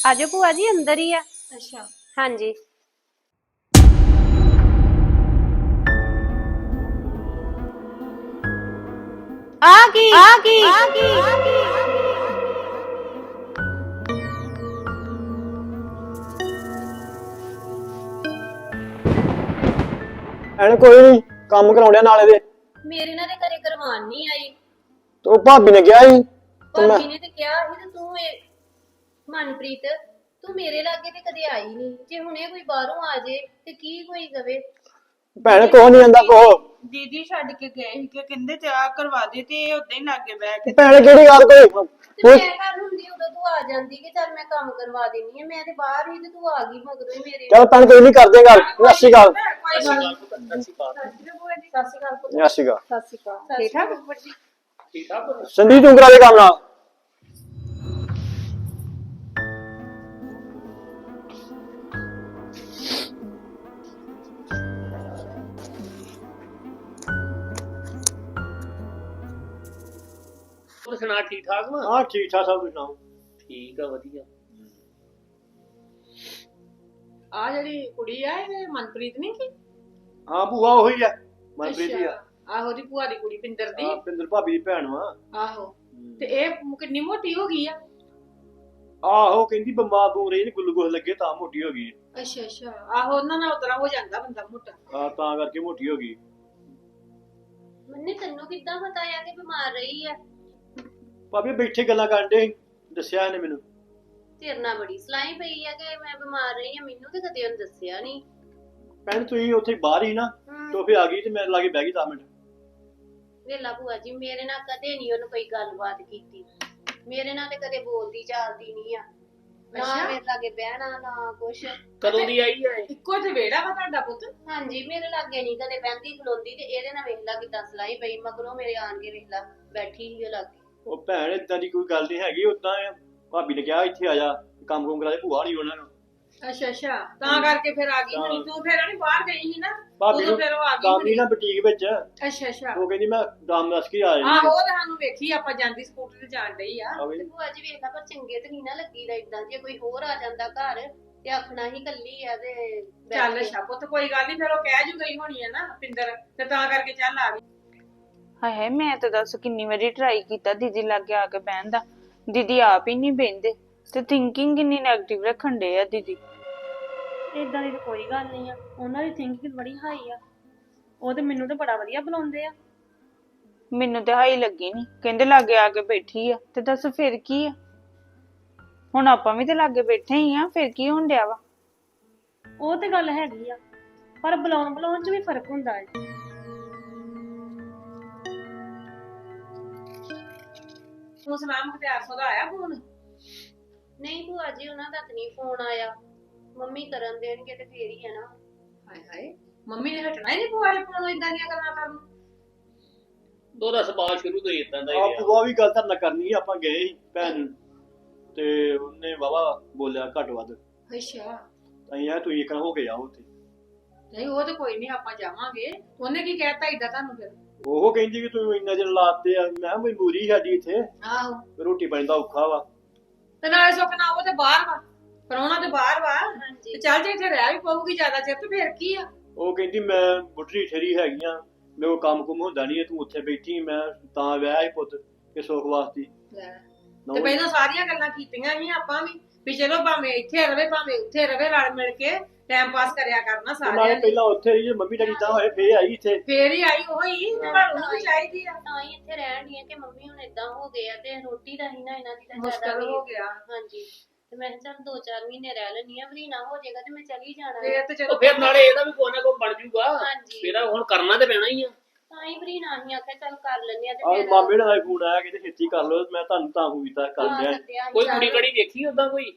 ਆਜੋ ਭੂਆ ਜੀ ਅੰਦਰ ਹੀ ਆ। ਅੱਛਾ। ਹਾਂਜੀ। ਆ ਕੀ ਆ ਕੀ ਆ ਕੀ ਐਨ ਕੋਈ ਨਹੀਂ ਕੰਮ ਕਰਾਉਣਿਆ ਨਾਲੇ ਦੇ। ਮੇਰੇ ਨਾਲ ਤੇ ਘਰੇ ਕਰਵਾਨ ਨਹੀਂ ਆਈ। ਤੇ ਭਾਬੀ ਨੇ ਕਿਹਾ ਸੀ ਤੇ ਮੈਂ ਭਾਬੀ ਨੇ ਤੇ ਕਿਹਾ ਸੀ ਤੇ ਤੂੰ ਇਹ ਮਨਪ੍ਰੀਤ ਤੂੰ ਮੇਰੇ ਲਾਗੇ ਤੇ ਕਦੇ ਆਈ ਨਹੀਂ ਜੇ ਹੁਣੇ ਕੋਈ ਬਾਹਰੋਂ ਆ ਜੇ ਤੇ ਕੀ ਕੋਈ ਕਵੇ ਭੈਣ ਕੋਹ ਨਹੀਂ ਆਂਦਾ ਕੋਹ। ਦੀਦੀ ਛੱਡ ਕੇ ਗਏ ਸੀ ਕਿ ਕਹਿੰਦੇ ਚਾਹ ਕਰਵਾ ਦੇ ਤੇ ਇਹ ਉਦਾਂ ਹੀ ਲਾਗੇ ਬਹਿ ਕੇ। ਭੈਣ ਕਿਹੜੀ ਗੱਲ ਕੋਈ? ਤੇ ਕੋਈ ਮੈਂ ਘਰ ਹੁੰਦੀ ਉਦੋਂ ਤੂੰ ਆ ਜਾਂਦੀ ਕਿ ਚੱਲ ਮੈਂ ਕੰਮ ਕਰਵਾ ਦੇਣੀ ਆ। ਮੈਂ ਤੇ ਬਾਹਰ ਹੀ ਤੇ ਤੂੰ ਆ ਗਈ ਮਗਰੋਂ ਹੀ ਮੇਰੇ। ਚਲ ਭੈਣ ਕੋਈ ਨਹੀਂ ਕਰਦੇ ਗੱਲ। ਸਤਿ ਸ਼੍ਰੀ ਅਕਾਲ। ਕੋਈ ਗੱਲ ਨੀ। ਸਤਿ ਸ਼੍ਰੀ ਅਕਾਲ। ਪੁੱਤ। ਸਤਿ ਸ਼੍ਰੀ ਅਕਾਲ। ਸਤਿ ਸ਼੍ਰੀ ਅਕਾਲ। ਠੀਕ ਠਾਕ? ਸੰਦੀਪ ਤੂੰ ਕਰਾ ਦੇ ਕੰਮ ਨਾਲ। ਹੋਰ ਸੁਣਾ ਠੀਕ ਠਾਕ ਵਾ? ਹਾਂ ਠੀਕ ਠਾਕ ਸਭ ਕੁਝ ਸੁਣਾਓ? ਠੀਕ ਆ ਵਧੀਆ। ਆ ਜਿਹੜੀ ਕੁੜੀ ਆ ਇਹ ਮਨਪ੍ਰੀਤ ਨਹੀਂ ਕੀ? ਹਾਂ ਭੂਆ ਉਹੀ ਆ ਮਨਪ੍ਰੀਤ ਆ। ਆਹੋ ਦੀ ਭੂਆ ਦੀ ਕੁੜੀ ਪਿੰਦਰ ਦੀ। ਹਾਂ, ਪਿੰਦਰ ਭਾਬੀ ਦੀ ਭੈਣ ਵਾ। ਆਹੋ ਤੇ ਇਹ ਕਿੰਨੀ ਮੋਟੀ ਹੋ ਗਈ ਆ? ਆਹੋ ਕਹਿੰਦੀ ਬਿਮਾਰ ਬੂ ਰਹੀ ਨੇ ਗੁੱਲੂਗੋਸ ਲੱਗੇ ਤਾਂ ਮੋਟੀ ਹੋ ਗਈ। ਅੱਛਾ ਅੱਛਾ ਆਹੋ ਉਹਨਾਂ ਨਾਲ ਉਤਰਾ ਹੋ ਜਾਂਦਾ ਬੰਦਾ ਮੋਟਾ। ਆ ਤਾਂ ਕਰਕੇ ਮੋਟੀ ਹੋ ਗਈ। ਮੰਨੇ ਤੈਨੂੰ ਕਿੱਦਾਂ ਪਤਾ ਆ ਕਿ ਬਿਮਾਰ ਰਹੀ ਆ? ਭਾਬੀ ਬੈਠੇ ਗੱਲਾਂ ਕਰਨ ਦੇ ਦੱਸਿਆ ਇਹਨੇ ਮੈਨੂੰ। ਤੇਰੇ ਨਾਲ ਬੜੀ ਸਲਾਈ ਪਈ ਆ ਕਿ ਮੈਂ ਬਿਮਾਰ ਰਹੀ ਆ ਮੈਨੂੰ ਤੇ ਕਦੇ ਉਹਨੇ ਦੱਸਿਆ ਨਹੀਂ ਭੈਣ ਤੁਸੀਂ ਉੱਥੇ ਬਾਹਰ ਹੀ ਨਾ ਤੋਂ ਫੇ ਆ ਗਈ ਤੇ ਮੈਂ ਲਾਗੇ ਬਹਿ ਗਈ 10 ਮਿੰਟ। ਵੇਲਾ ਭੂਆ ਜੀ ਮੇਰੇ ਨਾਲ ਕਦੇ ਨਹੀਂ ਉਹਨੇ ਕੋਈ ਗੱਲਬਾਤ ਕੀਤੀ। ਮੇਰੇ ਨਾਲ ਤੇ ਕਦੇ ਬੋਲਦੀ ਚਾਲਦੀ ਨਹੀਂ ਆ। ਨਾ ਅੱਛਾ। ਮੇਰੇ ਲਾਗੇ ਬਹਿਣਾ ਨਾ ਕੁਛ। ਕਦੋਂ ਦੀ ਆਈ ਇਹ? ਇੱਕੋ ਤੇ ਵੇੜਾ ਵਾ ਤੁਹਾਡਾ ਪੁੱਤ? ਹਾਂਜੀ ਮੇਰੇ ਲਾਗੇ ਨਹੀਂ ਕਦੇ ਬਹਿੰਦੀ ਖਲੋਂਦੀ ਤੇ ਇਹਦੇ ਨਾਲ ਵੇਖ ਲਾ ਕਿਦਾਂ ਸਲਾਈ ਪਈ ਮਗਰੋਂ ਮੇਰੇ ਆਣ ਕੇ ਵੇਖ ਲਾ ਬੈਠੀ ਹੀ ਲਾਗੇ। ਉਹ ਭੈਣ ਇਦਾਂ ਦੀ ਕੋਈ ਗੱਲ ਨਹੀਂ ਹੈਗੀ ਉਦਾਂ ਭਾਬੀ ਨੇ ਕਿਹਾ ਇੱਥੇ ਆ ਜਾ ਕੰਮ ਕੁਮ ਕਰਾ ਦੇ ਭੂਆ ਨਹੀਂ ਉਹਨਾਂ ਨੂੰ। ਅੱਛਾ ਅੱਛਾ ਤਾਂ ਕਰਕੇ ਫਿਰ ਆ ਗਈ ਹੋਣੀ। ਤੂੰ ਫਿਰ ਨਹੀਂ ਬਾਹਰ ਗਈ ਸੀ ਨਾ ਭਾਬੀ ਨੂੰ ਫਿਰ ਉਹ ਆ ਗਈ ਕੰਮ ਨਹੀਂ ਨਾ ਬੁਟੀਕ ਵਿੱਚ। ਅੱਛਾ ਅੱਛਾ। ਉਹ ਕਹਿੰਦੀ ਮੈਂ ਦਮ ਦੱਸ ਕੇ ਆ ਆਹੋ ਜਾਣੀ ਉਹ ਤਾਂ ਸਾਨੂੰ ਵੇਖੀ ਆਪਾਂ ਜਾਂਦੀ ਸਕੂਟਰ ਤੇ ਜਾਣ ਡਈ ਆ। ਤੇ ਭੂਆ ਜੀ ਵੇਖ ਲਾ ਪਰ ਚੰਗੇ ਤੇ ਨਹੀਂ ਨਾ ਲੱਗੀਦਾ ਇਦਾਂ ਜੇ ਕੋਈ ਹੋਰ ਆ ਜਾਂਦਾ ਘਰ ਤੇ ਆਖਣਾ ਹੀ ਕੱਲੀ ਆ ਤੇ ਚੱਲ। ਅੱਛਾ ਪੁੱਤ ਕੋਈ ਗੱਲ ਨਹੀਂ ਫਿਰ ਉਹ ਕਹਿ ਜੂ ਗਈ ਹੋਣੀ ਆ ਨਾ ਪਿੰਦਰ ਤੇ ਤਾਂ ਕਰਕੇ ਚੱਲ ਆ ਗਈ। ਹਾਏ ਹਾਏ ਮੈਂ ਤਾਂ ਦੱਸ ਕਿੰਨੀ ਵਾਰੀ ਟਰਾਈ ਕੀਤਾ ਦੀਦੀ ਲਾਗੇ ਆ ਕੇ ਬਹਿਣ ਦਾ। ਦੀਦੀ ਆਪ ਹੀ ਨਹੀਂ ਬਹਿੰਦੇ ਤੇ ਥਿੰਕਿੰਗ ਕਿੰਨੀ 네ਗੇਟਿਵ ਰੱਖਣ ਦੇ ਆ ਦੀਦੀ। ਇਦਾਂ ਦੀ ਤਾਂ ਕੋਈ ਗੱਲ ਨਹੀਂ ਆ ਉਹਨਾਂ ਦੀ ਥਿੰਕਿੰਗ ਬੜੀ ਹਾਈ ਆ। ਉਹ ਤੇ ਮੈਨੂੰ ਤਾਂ ਬੜਾ ਵਧੀਆ ਬੁਲਾਉਂਦੇ ਆ। ਮੈਨੂੰ ਤੇ ਹਾਈ ਲੱਗੀ ਨਹੀਂ ਕਹਿੰਦੇ ਲਾਗੇ ਆ ਕੇ ਬੈਠੀ ਆ ਤੇ ਦੱਸ ਫਿਰ ਕੀ ਆ? ਹੁਣ ਆਪਾਂ ਵੀ ਤੇ ਲਾਗੇ ਬੈਠੇ ਹੀ ਆ ਫਿਰ ਕੀ ਹੋਣ ਡਿਆ ਵਾ? ਉਹ ਤੇ ਗੱਲ ਹੈਗੀ ਆ ਪਰ ਬੁਲਾਉਣ ਬੁਲਾਉਣ 'ਚ ਵੀ ਫ਼ਰਕ ਹੁੰਦਾ ਹੈ। ਤੂੰ ਸੁਣਾ ਮੁਖਤਿਆਰ ਸੋ ਦਾ ਆਇਆ ਫੋਨ ਨਹੀਂ ਭੂਆ ਜੀ ਉਹਨਾਂ ਦਾ ਤਾਂ ਨਹੀਂ ਫੋਨ ਆਇਆ। ਮੰਮੀ ਕਰਨ ਦੇਣਗੇ ਤੇ ਫੇਰ ਹੀ ਆ ਨਾ ਹਾਏ ਹਾਏ ਮੰਮੀ ਨੇ ਹਟਣਾ ਹੀ ਨਹੀਂ ਪਵਾ ਲੈ ਫੋਨ ਇਦਾਂ ਦੀਆਂ ਗੱਲਾਂ ਕਰਨ ਉਹਦਾ ਸੁਭਾਅ ਸ਼ੁਰੂ ਤੋਂ ਹੀ ਇਦਾਂ ਦਾ ਹੀ ਆ। ਰਿਹਾ ਭੂਆ ਵੀ ਗੱਲ ਤਾਂ ਨਾ ਕਰਨੀ ਸੀ, ਆਪਾਂ ਗਏ ਸੀ ਭੈਣ ਨੂੰ। ਤੇ ਉਹਨੇ ਵਾਵਾ ਬੋਲਿਆ ਘੱਟ ਵੱਧ। ਅੱਛਾ। ਅਸੀਂ ਆ ਤੁਸੀਂ ਇੱਕ ਹੋ ਕੇ ਜਾਓ ਉੱਥੇ। ਨਹੀਂ ਉਹ ਤੇ ਕੋਈ ਨਹੀਂ ਆਪਾਂ ਜਾਵਾਂਗੇ। ਉਹਨੇ ਕੀ ਕਹਿਤਾ ਏਦਾਂ ਤੁਹਾਨੂੰ ਫਿਰ? ਉਹ ਕਹਿੰਦੀ ਕਿ ਤੂੰ ਇੰਨਾ ਚਿਰ ਲਾਤੇ ਆ। ਮੈਂ ਕਿਹਾ ਮਜਬੂਰੀ ਸਾਡੀ ਇੱਥੇ। ਆਹੋ। ਰੋਟੀ ਪਾਣੀ ਦਾ ਔਖਾ ਵਾ। ਤੇ ਨਾਲੇ ਸੁੱਖ ਨਾ ਉਹ ਤੇ ਬਾਹਰ ਵਾ। ਪਰੋਣਾ ਤੇ ਬਾਹਰ ਵਾ। ਹਾਂਜੀ। ਤੇ ਚੱਲ ਜੇ ਇੱਥੇ ਰਹਿ ਵੀ ਪਊਗੀ ਜ਼ਿਆਦਾ ਚਿਰ ਤੇ ਫਿਰ ਕੀ ਆ? ਉਹ ਕਹਿੰਦੀ ਮੈਂ ਬੁੱਢੀ ਠੇਰੀ ਹੈਗੀ ਆ ਮੇਰੇ ਕੋਲ ਕੰਮ ਕੁਮ ਹੁੰਦਾ ਨਹੀਂ ਤੂੰ ਉੱਥੇ ਬੈਠੀ ਮੈਂ ਤਾਂ ਵਿਆਹ ਹੀ ਪੁੱਤ ਕਿ ਸੁੱਖ ਵਾਸਤੇ। ਨਾ ਤੇ ਪਹਿਲਾਂ ਸਾਰੀਆਂ ਗੱਲਾਂ ਕੀਤੀਆਂ ਸੀ ਆਪਾਂ ਵੀ ਵੀ ਚਲੋ ਭਾਵੇਂ ਇੱਥੇ ਰਵੇ ਭਾਵੇਂ ਉੱਥੇ ਰਵੇ ਰਲ ਮਿਲ ਕੇ। ਟਾਈਮ ਪਾਸ ਕਰਿਆ ਕਰਨਾ ਨਾਲੇ ਸਾਰਿਆਂ ਨੇ ਪਹਿਲਾਂ ਉੱਥੇ ਰਹੀ ਜੇ ਮੰਮੀ ਡੈਡੀ ਤਾਂ ਹੋਏ ਫੇਰ ਆਈ ਇੱਥੇ। ਫੇਰ ਹੀ ਆਈ ਉਹੀ ਤੇ ਪਰ ਉਹਨੂੰ ਵੀ ਚਾਹੀਦੀ ਆ। ਤਾਂ ਹੀ ਇੱਥੇ ਰਹਿਣ ਦੀ ਕਿ ਮੰਮੀ ਹੁਣ ਇਦਾਂ ਹੋ ਗਏ ਆ ਤੇ ਰੋਟੀ ਦਾ ਹੀ ਨਾ ਇਹਨਾਂ ਦੀ ਤਾਂ ਮੁਸ਼ਕਲ ਜ਼ਿਆਦਾ ਹੋ ਗਿਆ। ਹਾਂਜੀ। ਤੇ ਮੈਂ ਕਿਹਾ ਚੱਲ ਦੋ ਚਾਰ ਮਹੀਨੇ ਰਹਿ ਲੈਣੀ ਆ ਵੀ ਨਾ ਹੋ ਜਾਏਗਾ ਤੇ ਮੈਂ ਚਲੀ ਜਾਣਾ ਫੇਰ ਤੇ ਚਲੋ ਫਿਰ ਨਾਲੇ ਇਹਦਾ ਵੀ ਕੋਈ ਨਾ ਕੋਈ ਬਣ ਜੂਗਾ। ਹਾਂਜੀ। ਇਹਦਾ ਹੁਣ ਕਰਨਾ ਤੇ ਪੈਣਾ ਹੀ ਆ। ਤਾਂ ਹੀ ਵੀ ਨਾ ਹੀ ਆਖਿਆ ਚੱਲ ਕਰ ਲੈਣੇ ਆ ਤੇ ਆ ਫਿਰ ਮਾਮੇ ਦਾ ਫੋਨ ਆਇਆ ਕਿ ਛੇਤੀ ਕਰ ਲਓ ਮੈਂ ਤੁਹਾਨੂੰ ਤਾਂ ਹੋਈ ਤਾਂ ਕਰ ਹਾਂ, ਲਿਆ। ਸੱਦਿਆ ਸੀ ਕੋਈ ਚੱਲ। ਕੁੜੀ ਕੜੀ ਵੇਖੀ ਉਦਾਂ ਕੋਈ?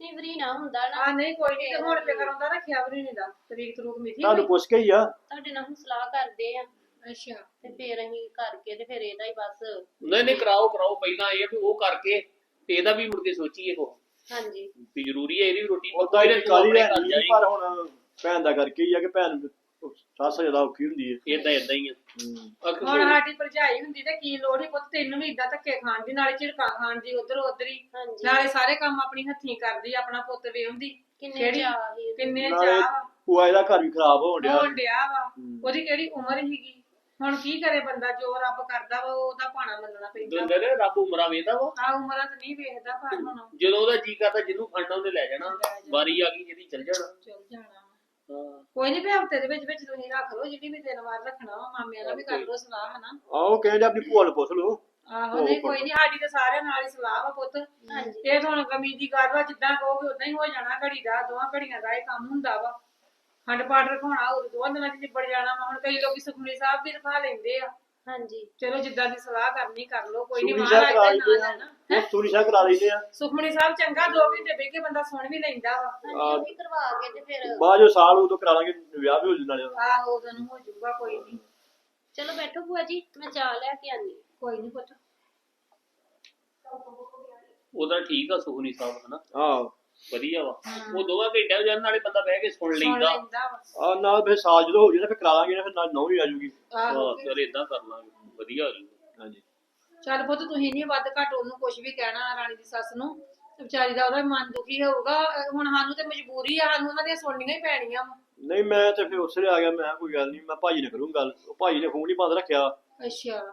ਨਹੀਂ ਵੀ ਨਾ ਹੁੰਦਾ ਨਾ। ਆ ਨਹੀਂ ਕੋਈ ਨਹੀਂ ਤੇ ਹੁਣ ਫਿਕਰ ਆਉਂਦਾ ਰੱਖਿਆ ਵੀ ਨਹੀਂ ਦਾ ਤਰੀਕ ਤਰੂਕ ਮਿਥੀ ਤੁਹਾਨੂੰ ਪੁੱਛ ਕੇ ਹੀ ਆ। ਤੁਹਾਡੇ ਨਾਲ ਹੁਣ ਸਲਾਹ ਕਰਦੇ ਆ। ਅੱਛਾ। ਤੇ ਫਿਰ ਅਸੀਂ ਕਰਕੇ ਤੇ ਫਿਰ ਇਹਦਾ ਹੀ ਬਸ। ਨਹੀਂ ਨਹੀਂ ਕਰਾਓ ਕਰਾਓ। ਪਹਿਲਾਂ ਇਹ ਵੀ ਉਹ ਕਰਕੇ ਤੇ ਇਹਦਾ ਵੀ ਮੁੜ ਕੇ ਸੋਚੀਏ ਕੋ ਹਾਂਜੀ। ਵੀ ਜ਼ਰੂਰੀ ਹੈ ਇਹਦੀ ਵੀ ਰੋਟੀ ਉਦਾਂ ਹੀ ਕਾਲੀ। ਪਰ ਹੁਣ ਭੈਣ ਦਾ ਕਰਕੇ ਹੀ ਆ ਕਿ ਭੈਣ ਸੱਸ ਜ਼ਿਆਦਾ ਔਖੀ ਹੁੰਦੀ ਹੈ ਇਦਾਂ ਇਦਾਂ ਹੀ ਆ। ਹੁਣ ਸਾਡੀ ਭਰਜਾਈ ਹੁੰਦੀ ਤੇ ਕੀ ਲੋੜ ਹੀ ਪੁੱਤ ਤੈਨੂੰ ਵੀ ਇਦਾਂ ਧੱਕੇ ਖਾਣ ਦੀ ਨਾਲੇ ਝਿੜਕਾਂ ਖਾਣ ਦੀ ਉਧਰ ਉਧਰ। ਹੀ ਹਾਂਜੀ। ਨਾਲੇ ਸਾਰੇ ਕੰਮ ਆਪਣੀ ਹੱਥੀਂ ਕਰਦੀ ਆਪਣਾ ਪੁੱਤ ਵੇਉਂਦੀ ਕਿੰਨੇ ਕਿਹੜੀ ਚਾਹ ਸੀ ਕਿੰਨੇ ਨਾਲੇ ਚਾਹ ਭੂਆ ਇਹਦਾ ਘਰ ਵੀ ਖਰਾਬ ਹੋਣ ਡਿਆ। ਹੋਣ ਡਿਆ ਵਾ। ਉਹਦੀ ਕਿਹੜੀ ਉਮਰ ਹੀਗੀ ਹੁਣ ਕੀ ਕਰੇ ਬੰਦਾ ਜੋ ਰੱਬ ਕਰਦਾ ਵਾ ਉਹ ਉਹਦਾ ਭਾਣਾ ਮੰਨਣਾ ਪੈਂਦਾ। ਦਵਿੰਦਰ ਰੱਬ ਉਮਰਾਂ ਵੇਦਾ ਵਾ। ਆ ਉਮਰਾਂ ਤੇ ਨਹੀਂ ਵੇਖਦਾ ਪਰ ਹੁਣ। ਜਦੋਂ ਉਹਦਾ ਜੀ ਕਰਦਾ ਜਿਹਨੂੰ ਫੜਨਾ ਉਹਨੇ ਲੈ ਜਾਣਾ। ਵਾਰੀ ਆ ਗਈ ਜਿਹਦੀ ਚੱਲ ਜਾਣਾ। ਚਲ ਜਾਣਾ। ਹਾਂ ਕੋਈ ਨਹੀਂ ਵੀ ਹਫ਼ਤੇ ਦੇ ਵਿੱਚ ਵਿੱਚ ਤੁਸੀਂ ਰੱਖ ਲਓ ਜਿਹੜੀ ਵੀ ਦਿਨ ਵਾਰ ਰੱਖਣਾ ਵਾ ਮਾਮਿਆਂ ਨਾਲ ਵੀ ਕਰ ਲਓ ਸਲਾਹ ਹਨਾ? ਆਹੋ ਕਹਿੰਦੇ ਆਪਣੀ ਭੂਆ ਨੂੰ ਪੁੱਛ ਲਓ। ਆਹੋ ਨਹੀਂ ਕੋਈ ਨਹੀਂ ਸਾਡੀ ਤੇ ਸਾਰਿਆਂ ਨਾਲ ਹੀ ਸਲਾਹ ਵਾ ਪੁੱਤ। ਹਾਂਜੀ। ਇਹ ਤਾਂ ਹੁਣ ਕਮੀ ਦੀ ਗੱਲ ਵਾ ਜਿੱਦਾਂ ਕਹੋਗੇ ਉਦਾਂ ਹੀ ਹੋ ਜਾਣਾ ਘੜੀ ਦਾ ਦੋਵਾਂ ਘੜੀਆਂ ਦਾ ਇਹ ਕੰਮ ਹੁੰਦਾ ਵਾ। ਖੰਡ ਪਾਠ ਰਖਾਉਣਾ ਉਹ ਦੋਵਾਂ ਦਿਨਾਂ ਚ ਨਿਬੜ ਜਾਣਾ ਵਾ। ਹੁਣ ਕਈ ਲੋਕੀ ਸੁਖਮਨੀ ਸਾਹਿਬ ਵੀ ਰਖਾ ਲੈਂਦੇ ਆ। ਹਾਂਜੀ। ਚਲੋ ਜਿੱਦਾਂ ਦੀ ਸਲਾਹ ਕਰਨੀ ਕਰ ਲਓ ਕੋਈ ਨਹੀਂ ਸੁਣੀ ਸਾਹਿਬ ਮਹਾਰਾਜ ਕਰਾ ਲੈਂਦੇ ਨਾਂ ਆ। ਲੈਣਾ ਉਹ ਸੁਣੀ ਸਾਹਿਬ ਕਰਾ ਲੈਂਦੇ ਆ। ਸੁਖਮਨੀ ਸਾਹਿਬ ਚੰਗਾ ਦੋ ਘੰਟੇ ਬਹਿ ਕੇ ਬੰਦਾ ਸੁਣ ਵੀ ਲੈਂਦਾ ਵਾ। ਹਾਂਜੀ ਉਹ ਵੀ ਕਰਵਾ ਕੇ ਤੇ ਫਿਰ ਬਾਅਦ ਜੋ ਸਾਲ ਉਦੋਂ ਕਰਾ ਲਾਂਗੇ ਵਿਆਹ ਵੀ ਹੋ ਜੂ ਨਾਲੇ ਉਹਦਾ। ਆਹੋ ਉਦੋਂ ਨੂੰ ਹੋ ਜਾਊਗਾ ਕੋਈ ਨਹੀਂ ਚਲੋ ਬੈਠੋ ਭੂਆ ਜੀ ਮੈਂ ਚਾਹ ਲੈ ਕੇ ਆਨੀ ਕੋਈ ਨਹੀਂ ਪੁੱਤ। ਉਹਦਾ ਠੀਕ ਆ ਸੁਖਨੀ ਸਾਹਿਬ ਹਨਾ? ਆਹੋ। ਵਧੀਆ ਵਾ। ਉਹ ਦੋਵਾਂ ਘੰਟਿਆਂ ਵਿੱਚ ਨਾਲੇ ਬੰਦਾ ਬਹਿ ਕੇ ਸੁਣ ਲੈਂਦਾ। ਆ ਨਾਲ ਫਿਰ ਸਾਲ ਜਦੋਂ ਹੋ ਨਾ ਫਿਰ ਕਰਾ ਲਾਂਗੇ ਨਾ ਫਿਰ ਨਾਲ ਨੌ ਹੀ ਆ ਜੂਗੀ। ਆਹੋ ਹਾਂ ਚਲ ਇਦਾਂ ਕਰ ਲਾਂਗੇ। ਵਧੀਆ ਹੋ ਜਾਊਗਾ। ਹਾਂਜੀ। ਚੱਲ ਪੁੱਤ ਤੁਸੀਂ ਨਹੀਂ ਵੱਧ ਘੱਟ ਉਹਨੂੰ ਕੁਝ ਵੀ ਕਹਿਣਾ ਰਾਣੀ ਦੀ ਸੱਸ ਨੂੰ। ਤੇ ਵਿਚਾਰੀ ਦਾ ਉਹਦਾ ਮਨ ਦੁਖੀ ਹੋਊਗਾ। ਅਹ ਹੁਣ ਸਾਨੂੰ ਤੇ ਮਜਬੂਰੀ ਆ ਸਾਨੂੰ ਉਹਨਾਂ ਦੀਆਂ ਸੁਣਨੀਆਂ ਹੀ ਪੈਣੀਆਂ ਵਾ। ਨਹੀਂ ਮੈਂ ਤੇ ਫਿਰ ਉਸੇ ਆ ਗਿਆ ਮੈਂ ਕਿਹਾ ਕੋਈ ਗੱਲ ਨਹੀਂ ਮੈਂ ਭਾਜੀ ਨੇ ਕਰੂੰ ਗੱਲ। ਉਹ ਭਾਜੀ ਨੇ ਫੋਨ ਹੀ ਬੰਦ ਰੱਖਿਆ। ਅੱਛਾ।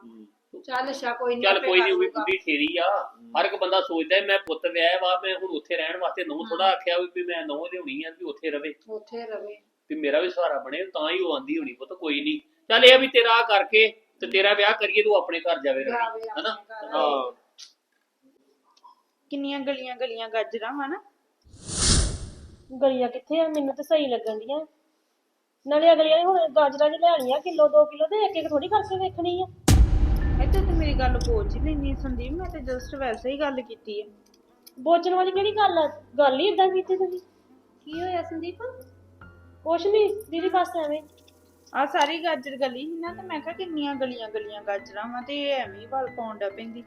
ਚੱਲ ਅੱਛਾ ਕੋਈ ਨਹੀਂ ਚੱਲ ਕੋਈ ਨਹੀਂ ਉਹ ਵੀ ਬੁੱਢੀ ਠੇਰੀ ਆ। ਹਰ ਇੱਕ ਬੰਦਾ ਸੋਚਦਾ ਮੈਂ ਪੁੱਤ ਵਿਆਹ ਵਾ ਮੈਂ ਹੁਣ ਉੱਥੇ ਰਹਿਣ ਵਾਸਤੇ ਨਹੁੰ ਥੋੜਾ ਆਖਿਆ ਵੀ ਮੈਂ ਨਹੁੰ ਲਿਆਉਣੀ ਆ ਵੀ ਉੱਥੇ ਰਵੇ। ਉੱਥੇ ਰਵੇ। ਵੀ ਮੇਰਾ ਵੀ ਸਹਾਰਾ ਬਣੇ ਤਾਂ ਹੀ ਉਹ ਆਂਦੀ ਹੋਣੀ ਪੁੱਤ ਕੋਈ ਨਹੀਂ ਚੱਲ ਇਹ ਵੀ ਤੇਰਾ ਕਰਕੇ ਤੇ ਤੇਰਾ ਵਿਆਹ ਕਰੀਏ ਤੂੰ ਆਪਣੇ ਘਰ ਜਾਵੇ ਰਵੇ ਹਨਾ। ਹਾਂ। ਕਿੰਨੀਆਂ ਗਲੀਆਂ ਗਲੀਆਂ ਗਾਜਰਾਂ ਹਨਾ? ਗਲੀਆਂ ਕਿੱਥੇ ਆ? ਮੈਨੂੰ ਤਾਂ ਸਹੀ ਲੱਗਣ ਦੀਆਂ ਨਾਲੇ ਅਗਲੀਆਂ ਨੇ ਹੁਣ ਗਾਜਰਾਂ ਦੀ ਲੈਣੀਆਂ ਕਿਲੋ 2 ਕਿਲੋ ਤੇ ਇੱਕ ਇੱਕ ਥੋੜੀ ਕਰਕੇ ਵੇਖਣੀ ਆ। ਮੇਰੀ ਗੱਲ ਪਹੁੰਚ ਹੀ ਲੈਣੀ ਸੰਦੀਪ ਮੈਂ ਤੇ ਜਸਟ ਵੈਸੇ ਹੀ ਗੱਲ ਕੀਤੀ ਹੈ। ਬੋਚਣ ਵਾਲੀ ਕਿਹੜੀ ਗੱਲ ਆ? ਗੱਲ ਹੀ ਇਦਾਂ ਕੀਤੀ ਤੁਸੀਂ? ਕੀ ਹੋਇਆ ਸੰਦੀਪ? ਕੁਛ ਨਹੀਂ ਦੀਦੀ ਬਸ ਐਵੇਂ। ਆ ਸਾਰੀ ਗਾਜਰ ਗਲੀ ਸੀ ਨਾ ਤੇ ਮੈਂ ਕਿਹਾ ਕਿੰਨੀਆਂ ਗਲੀਆਂ ਗਲੀਆਂ ਗਾਜਰਾਂ ਵਾ ਤੇ ਇਹ ਐਵੇਂ ਹੀ ਵੱਲ ਪਾਉਣ ਡਾ ਪੈਂਦੀ।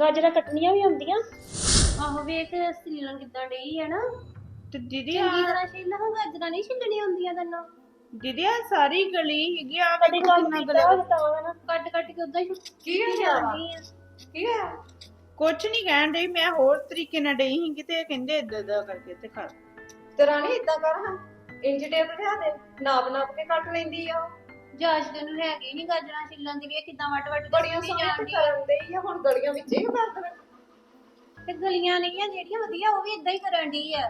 ਗਾਜਰਾਂ ਕੱਟਣੀਆਂ ਵੀ ਹੁੰਦੀਆਂ। ਆਹੋ ਵੇਖ ਸਰੀਰਾਂ ਕਿੱਦਾਂ ਡਈ ਹੈ ਨਾ। ਤੇ ਦੀਦੀ ਚੰਗੀ ਆ ਤਰ੍ਹਾਂ ਛਿੱਲ ਹੋ ਗਾਜਰਾਂ ਨਹੀਂ ਛਿੱਲਣੀਆਂ ਹੁੰਦੀਆਂ ਤੈਨੂੰ। ਦੀਦੀ ਆ ਸਾਰੀ ਗਲੀ ਹੈਗੀ ਆ ਕਦੀ ਵੇਖੋ ਕੰਮ ਕਿੰਨਾ ਕੀਤਾ ਗਲਾ। ਵਾ ਨਾ। ਕੱਟ ਕੱਟ ਕੇ ਉਦਾਂ ਹੀ ਕੀ ਹੋਇਆ? ਵਾ? ਕੀ ਹੋਇਆ? ਕੁਛ ਨਹੀਂ ਕਹਿਣ ਡਈ ਮੈਂ ਹੋਰ ਤਰੀਕੇ ਨਾਲ ਡਈ ਸੀ ਕਿਤੇ ਇਹ ਕਹਿੰਦੇ ਇਦਾਂ ਇਦਾਂ ਕਰਕੇ ਤੇ ਕਰ ਤੇ ਰਾਣੀ ਇਦਾਂ ਕਰ ਹਾਂ। ਇੰਚ ਟੇਪ ਲਿਆ ਦੇ ਨਾਪ ਨਾਪ ਕੇ ਕੱਟ ਲੈਂਦੀ ਆ ਜਾਜ ਤੈਨੂੰ ਹੈਗੀ ਨਹੀਂ ਗਾਜਰਾਂ ਛਿੱਲਣ ਦੀ ਵੇਖ ਕਿੱਦਾਂ ਵੱਟ ਵੱਟ ਬੜੀਆਂ ਸੋਹਣੀਆਂ ਜਾਂਦੀ ਆ। ਕਰਨ ਦੇ ਆ ਹੁਣ ਗਲੀਆਂ ਵਿੱਚ ਹੀ ਕਰ ਦੇਵੇ ਤੇ ਗਲੀਆਂ ਨਹੀਂ ਆ ਜਿਹੜੀਆਂ ਵਧੀਆ ਉਹ ਵੀ ਇਦਾਂ ਹੀ ਕਰਨ ਦੀ ਆ।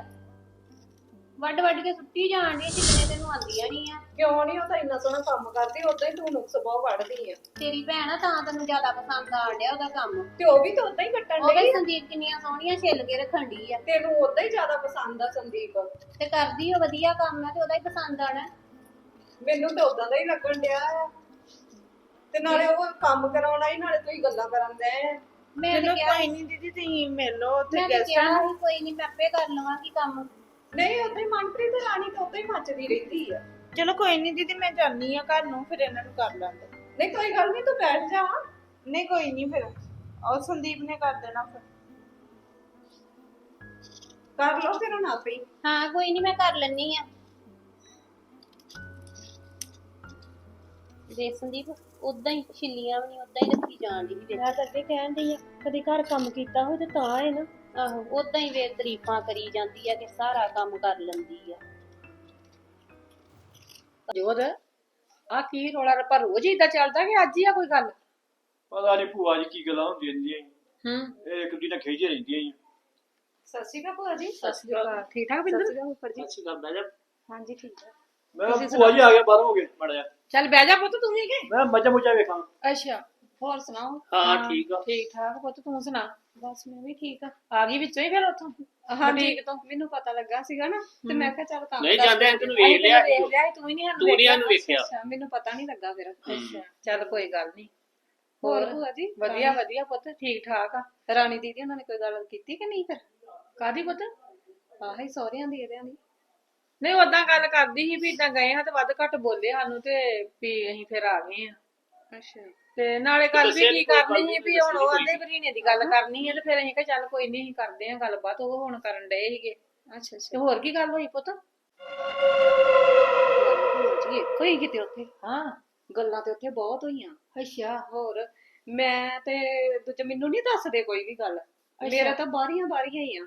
ਵੱਡ ਵੱਡ ਕੇ ਸੁੱਟੀ ਜਾਣ ਦੀ ਛਿੱਲਣੇ ਤੈਨੂੰ ਆਉਂਦੀਆਂ ਨਹੀਂ ਆ। ਕਿਉਂ ਨਹੀਂ ਉਹ ਤਾਂ ਇੰਨਾ ਸੋਹਣਾ ਕੰਮ ਕਰਦੀ ਉਦਾਂ ਹੀ ਤੂੰ ਨੁਕਸ ਬਹੁਤ ਵੜਦੀ ਆ। ਤੇਰੀ ਭੈਣ ਆ ਤਾਂ ਤੈਨੂੰ ਜ਼ਿਆਦਾ ਪਸੰਦ ਆਣ ਡਿਆ ਉਹਦਾ ਕੰਮ। ਤੇ ਉਹ ਵੀ ਤਾਂ ਉਦਾਂ ਹੀ ਕੱਟਣ ਉਹ ਵੀ ਆ। ਸੰਦੀਪ ਕਿੰਨੀਆਂ ਸੋਹਣੀਆਂ ਛਿੱਲ ਕੇ ਰੱਖਣ ਦੀ ਆ। ਤੈਨੂੰ ਉਦਾਂ ਹੀ ਜ਼ਿਆਦਾ ਪਸੰਦ ਆ ਸੰਦੀਪ। ਤੇ ਕਰਦੀ ਉਹ ਵਧੀਆ ਕੰਮ ਆ ਤੇ ਉਹਦਾ ਹੀ ਪਸੰਦ ਆਣਾ ਮੈਨੂੰ ਤਾਂ ਉਦਾਂ ਦਾ ਹੀ ਲੱਗਣ ਡਿਆ ਆ। ਤੇ ਨਾਲੇ ਉਹ ਕੰਮ ਕਰਾਉਣਾ ਹੀ ਨਾਲੇ ਤੁਸੀਂ ਗੱਲਾਂ ਕਰਨ ਦੇ ਮੈਂ ਕਿਹਾ ਕੋਈ ਨਹੀਂ ਦੀਦੀ ਤੁਸੀਂ ਮਿਲ ਉੱਥੇ ਮੈਂ ਤਾਂ ਗੈਸਟਾਂ ਕਿਹਾ ਨੂੰ ਸੀ ਕੋਈ ਨਹੀਂ ਮੈਂ ਆਪੇ ਕਰ ਲਵਾਂਗੀ ਕੰਮ। ਨਹੀਂ ਉਦਾਂ ਹੀ ਮਨਪ੍ਰੀਤ ਤੇ ਰਾਣੀ ਤਾਂ ਉਦਾਂ ਹੀ ਮੱਚਦੀ ਰਹਿੰਦੀ ਆ। ਚਲੋ ਕੋਈ ਨਹੀਂ ਦੀਦੀ ਮੈਂ ਜਾਣੀ ਆ ਘਰ ਨੂੰ ਫਿਰ ਇਹਨਾਂ ਨੂੰ ਕਰ ਲਾਂਗੇ। ਨਹੀਂ ਕੋਈ ਗੱਲ ਨਹੀਂ ਤੂੰ ਬੈਠ ਜਾ। ਨਹੀਂ ਕੋਈ ਨਹੀਂ ਫਿਰ ਉਹ ਸੰਦੀਪ ਨੇ ਕਰ ਦੇਣਾ ਫਿਰ। ਕਰ ਲਓ ਫਿਰ ਹੁਣ ਆਪੇ ਹੀ। ਕੋਈ ਨਹੀਂ ਮੈਂ ਕਰ ਲੈਣੀ ਆ। ਦੇਖ ਸੰਦੀਪ ਉਦਾਂ ਹੀ ਛਿੱਲੀਆਂ ਵੀ ਨਹੀਂ ਉਦਾਂ ਹੀ ਰੱਖੀ ਜਾਣ ਦੀ ਵਿੱਚ। ਮੈਂ ਤਾਂ ਅੱਗੇ ਕਹਿਣ ਡਈ ਆ ਕਦੀ ਘਰ ਕੰਮ ਕੀਤਾ ਹੋਵੇ ਤੇ ਤਾਂ ਹੈ ਨਾ। ਆਹੋ ਉਦਾਂ ਹੀ ਵੇ ਤਾਰੀਫਾਂ ਕਰੀ ਜਾਂਦੀ ਆ ਕਿ ਸਾਰਾ ਕੰਮ ਕਰ ਲੈਂਦੀ ਆ। ਜੋਦ ਆ ਕੀ ਰੋਲਾ ਰੱਪਾ ਰੋਜ਼ ਹੀ ਇਦਾਂ ਚੱਲਦਾ ਕਿ ਅੱਜ ਹੀ ਆ ਕੋਈ ਗੱਲ? ਪਤਾ ਨਹੀਂ ਭੂਆ ਜੀ ਕੀ ਗੱਲਾਂ ਹੁੰਦੀਆਂ ਰਹਿੰਦੀਆਂ ਜੀ। ਹੂੰ। ਇਹ ਇੱਕ ਦੂਜੀ ਨਾਲ ਖਿਜੇ ਰਹਿੰਦੀਆਂ ਜੀ ਸਤਿ ਸ਼੍ਰੀ ਅਕਾਲ ਭੂਆ ਜੀ। ਸਤਿ ਸ਼੍ਰੀ ਅਕਾਲ। ਠੀਕ ਠਾਕ ਬਿੰਦਰ? ਅੱਛੀ ਗੱਲ ਬਹਿ ਜਾ। ਹਾਂਜੀ ਠੀਕ ਹੈ ਮੈਂ ਕਿਹਾ ਭੂਆ ਜੀ ਆ ਗਿਆ ਬਾਹਰੋਂ ਹੋ ਗਏ ਮੜ ਜਾ ਚੱਲ ਬਹਿ ਜਾ ਪੁੱਤ ਤੂੰ ਵੀ ਕੇ? ਮੈਂ ਮੱਝਾਂ ਮੁੱਝਾਂ ਵੇਖਾਂ। ਅੱਛਾ। ਹੋਰ ਸੁਣਾਓ? ਹਾਂ ਠੀਕ ਆ। ਠੀਕ ਠਾਕ ਪੁੱਤ ਤੂੰ ਸੁਣਾ? ਬਸ ਮੈਂ ਵੀ ਠੀਕ ਆ। ਆ ਗਈ ਵਿੱਚੋਂ ਹੀ ਫਿਰ ਉੱਥੋਂ? ਹਾਂ ਬੁਟੀਕ ਤੋਂ ਮੈਨੂੰ ਪਤਾ ਲੱਗਾ ਸੀਗਾ ਨਾ ਤੇ ਮੈਂ ਕਿਹਾ ਚੱਲ ਕੰਮ ਨਹੀਂ ਜਾਂਦੇ। ਤੈਨੂੰ ਵੇਖ ਲਿਆ। ਵੇਖ ਲਿਆ ਤੂੰ ਹੀ ਨਹੀਂ ਸਾਨੂੰ ਤੂੰ ਨੀ ਸਾਨੂੰ ਵੇਖਿਆ। ਮੈਨੂੰ ਪਤਾ ਨਹੀਂ ਲੱਗਾ ਫਿਰ। ਅੱਛਾ ਚੱਲ ਕੋਈ ਗੱਲ ਨਹੀਂ। ਹੋਰ ਭੂਆ ਜੀ? ਵਧੀਆ ਵਧੀਆ ਪੁੱਤ ਠੀਕ ਠਾਕ ਆ। ਰਾਣੀ ਦੀਦੀ ਉਹਨਾਂ ਨੇ ਕੋਈ ਗੱਲ ਕੀਤੀ ਕਿ ਨਹੀਂ ਫਿਰ? ਕਾਦੀ ਪੁੱਤ? ਆਹੀ ਸਹੁਰਿਆਂ ਦੀ ਇਹਦਿਆਂ ਦੀ। ਨਹੀਂ ਉਦਾਂ ਗੱਲ ਕਰਦੀ ਸੀ ਵੀ ਇਦਾਂ ਗਏ ਹਾਂ ਤੇ ਵੱਧ ਘੱਟ ਬੋਲੇ ਸਾਨੂੰ ਤੇ ਵੀ ਅਸੀਂ ਫਿਰ ਆ ਗਏ ਆ ਅੱਛਾ। ਤੇ ਨਾਲੇ ਗੱਲ ਵੀ ਕੀ ਕੋਈ ਕਰਨੀ ਸੀ ਵੀ ਹੁਣ ਉਹ ਆਂਦੇ ਭਰੀਨੇ ਦੀ ਗੱਲ ਕਰਨੀ ਹੈ ਤੇ ਫਿਰ ਅਸੀਂ ਕਿਹਾ ਚੱਲ ਕੋਈ ਨਹੀਂ ਅਸੀਂ ਕਰਦੇ ਆ ਗੱਲਬਾਤ ਉਹ ਹੁਣ ਕਰਨ ਡਏ ਸੀਗੇ। ਅੱਛਾ ਤੇ ਅੱਛਾ ਹੋਰ ਕੀ ਗੱਲ ਹੋਈ ਪੁੱਤ? ਜੀ ਹੀ ਕਿਤੇ ਉੱਥੇ। ਹਾਂ। ਗੱਲਾਂ ਤੇ ਉੱਥੇ ਬਹੁਤ ਹੋਈਆਂ। ਅੱਛਾ ਹੋਰ? ਮੈਂ ਤੇ ਦੂਜੇ ਮੈਨੂੰ ਨਹੀਂ ਦੱਸਦੇ ਕੋਈ ਵੀ ਗੱਲ। ਮੇਰਾ ਤਾਂ ਬਾਰੀਆਂ ਬਾਰੀਆਂ ਹੀ ਆ।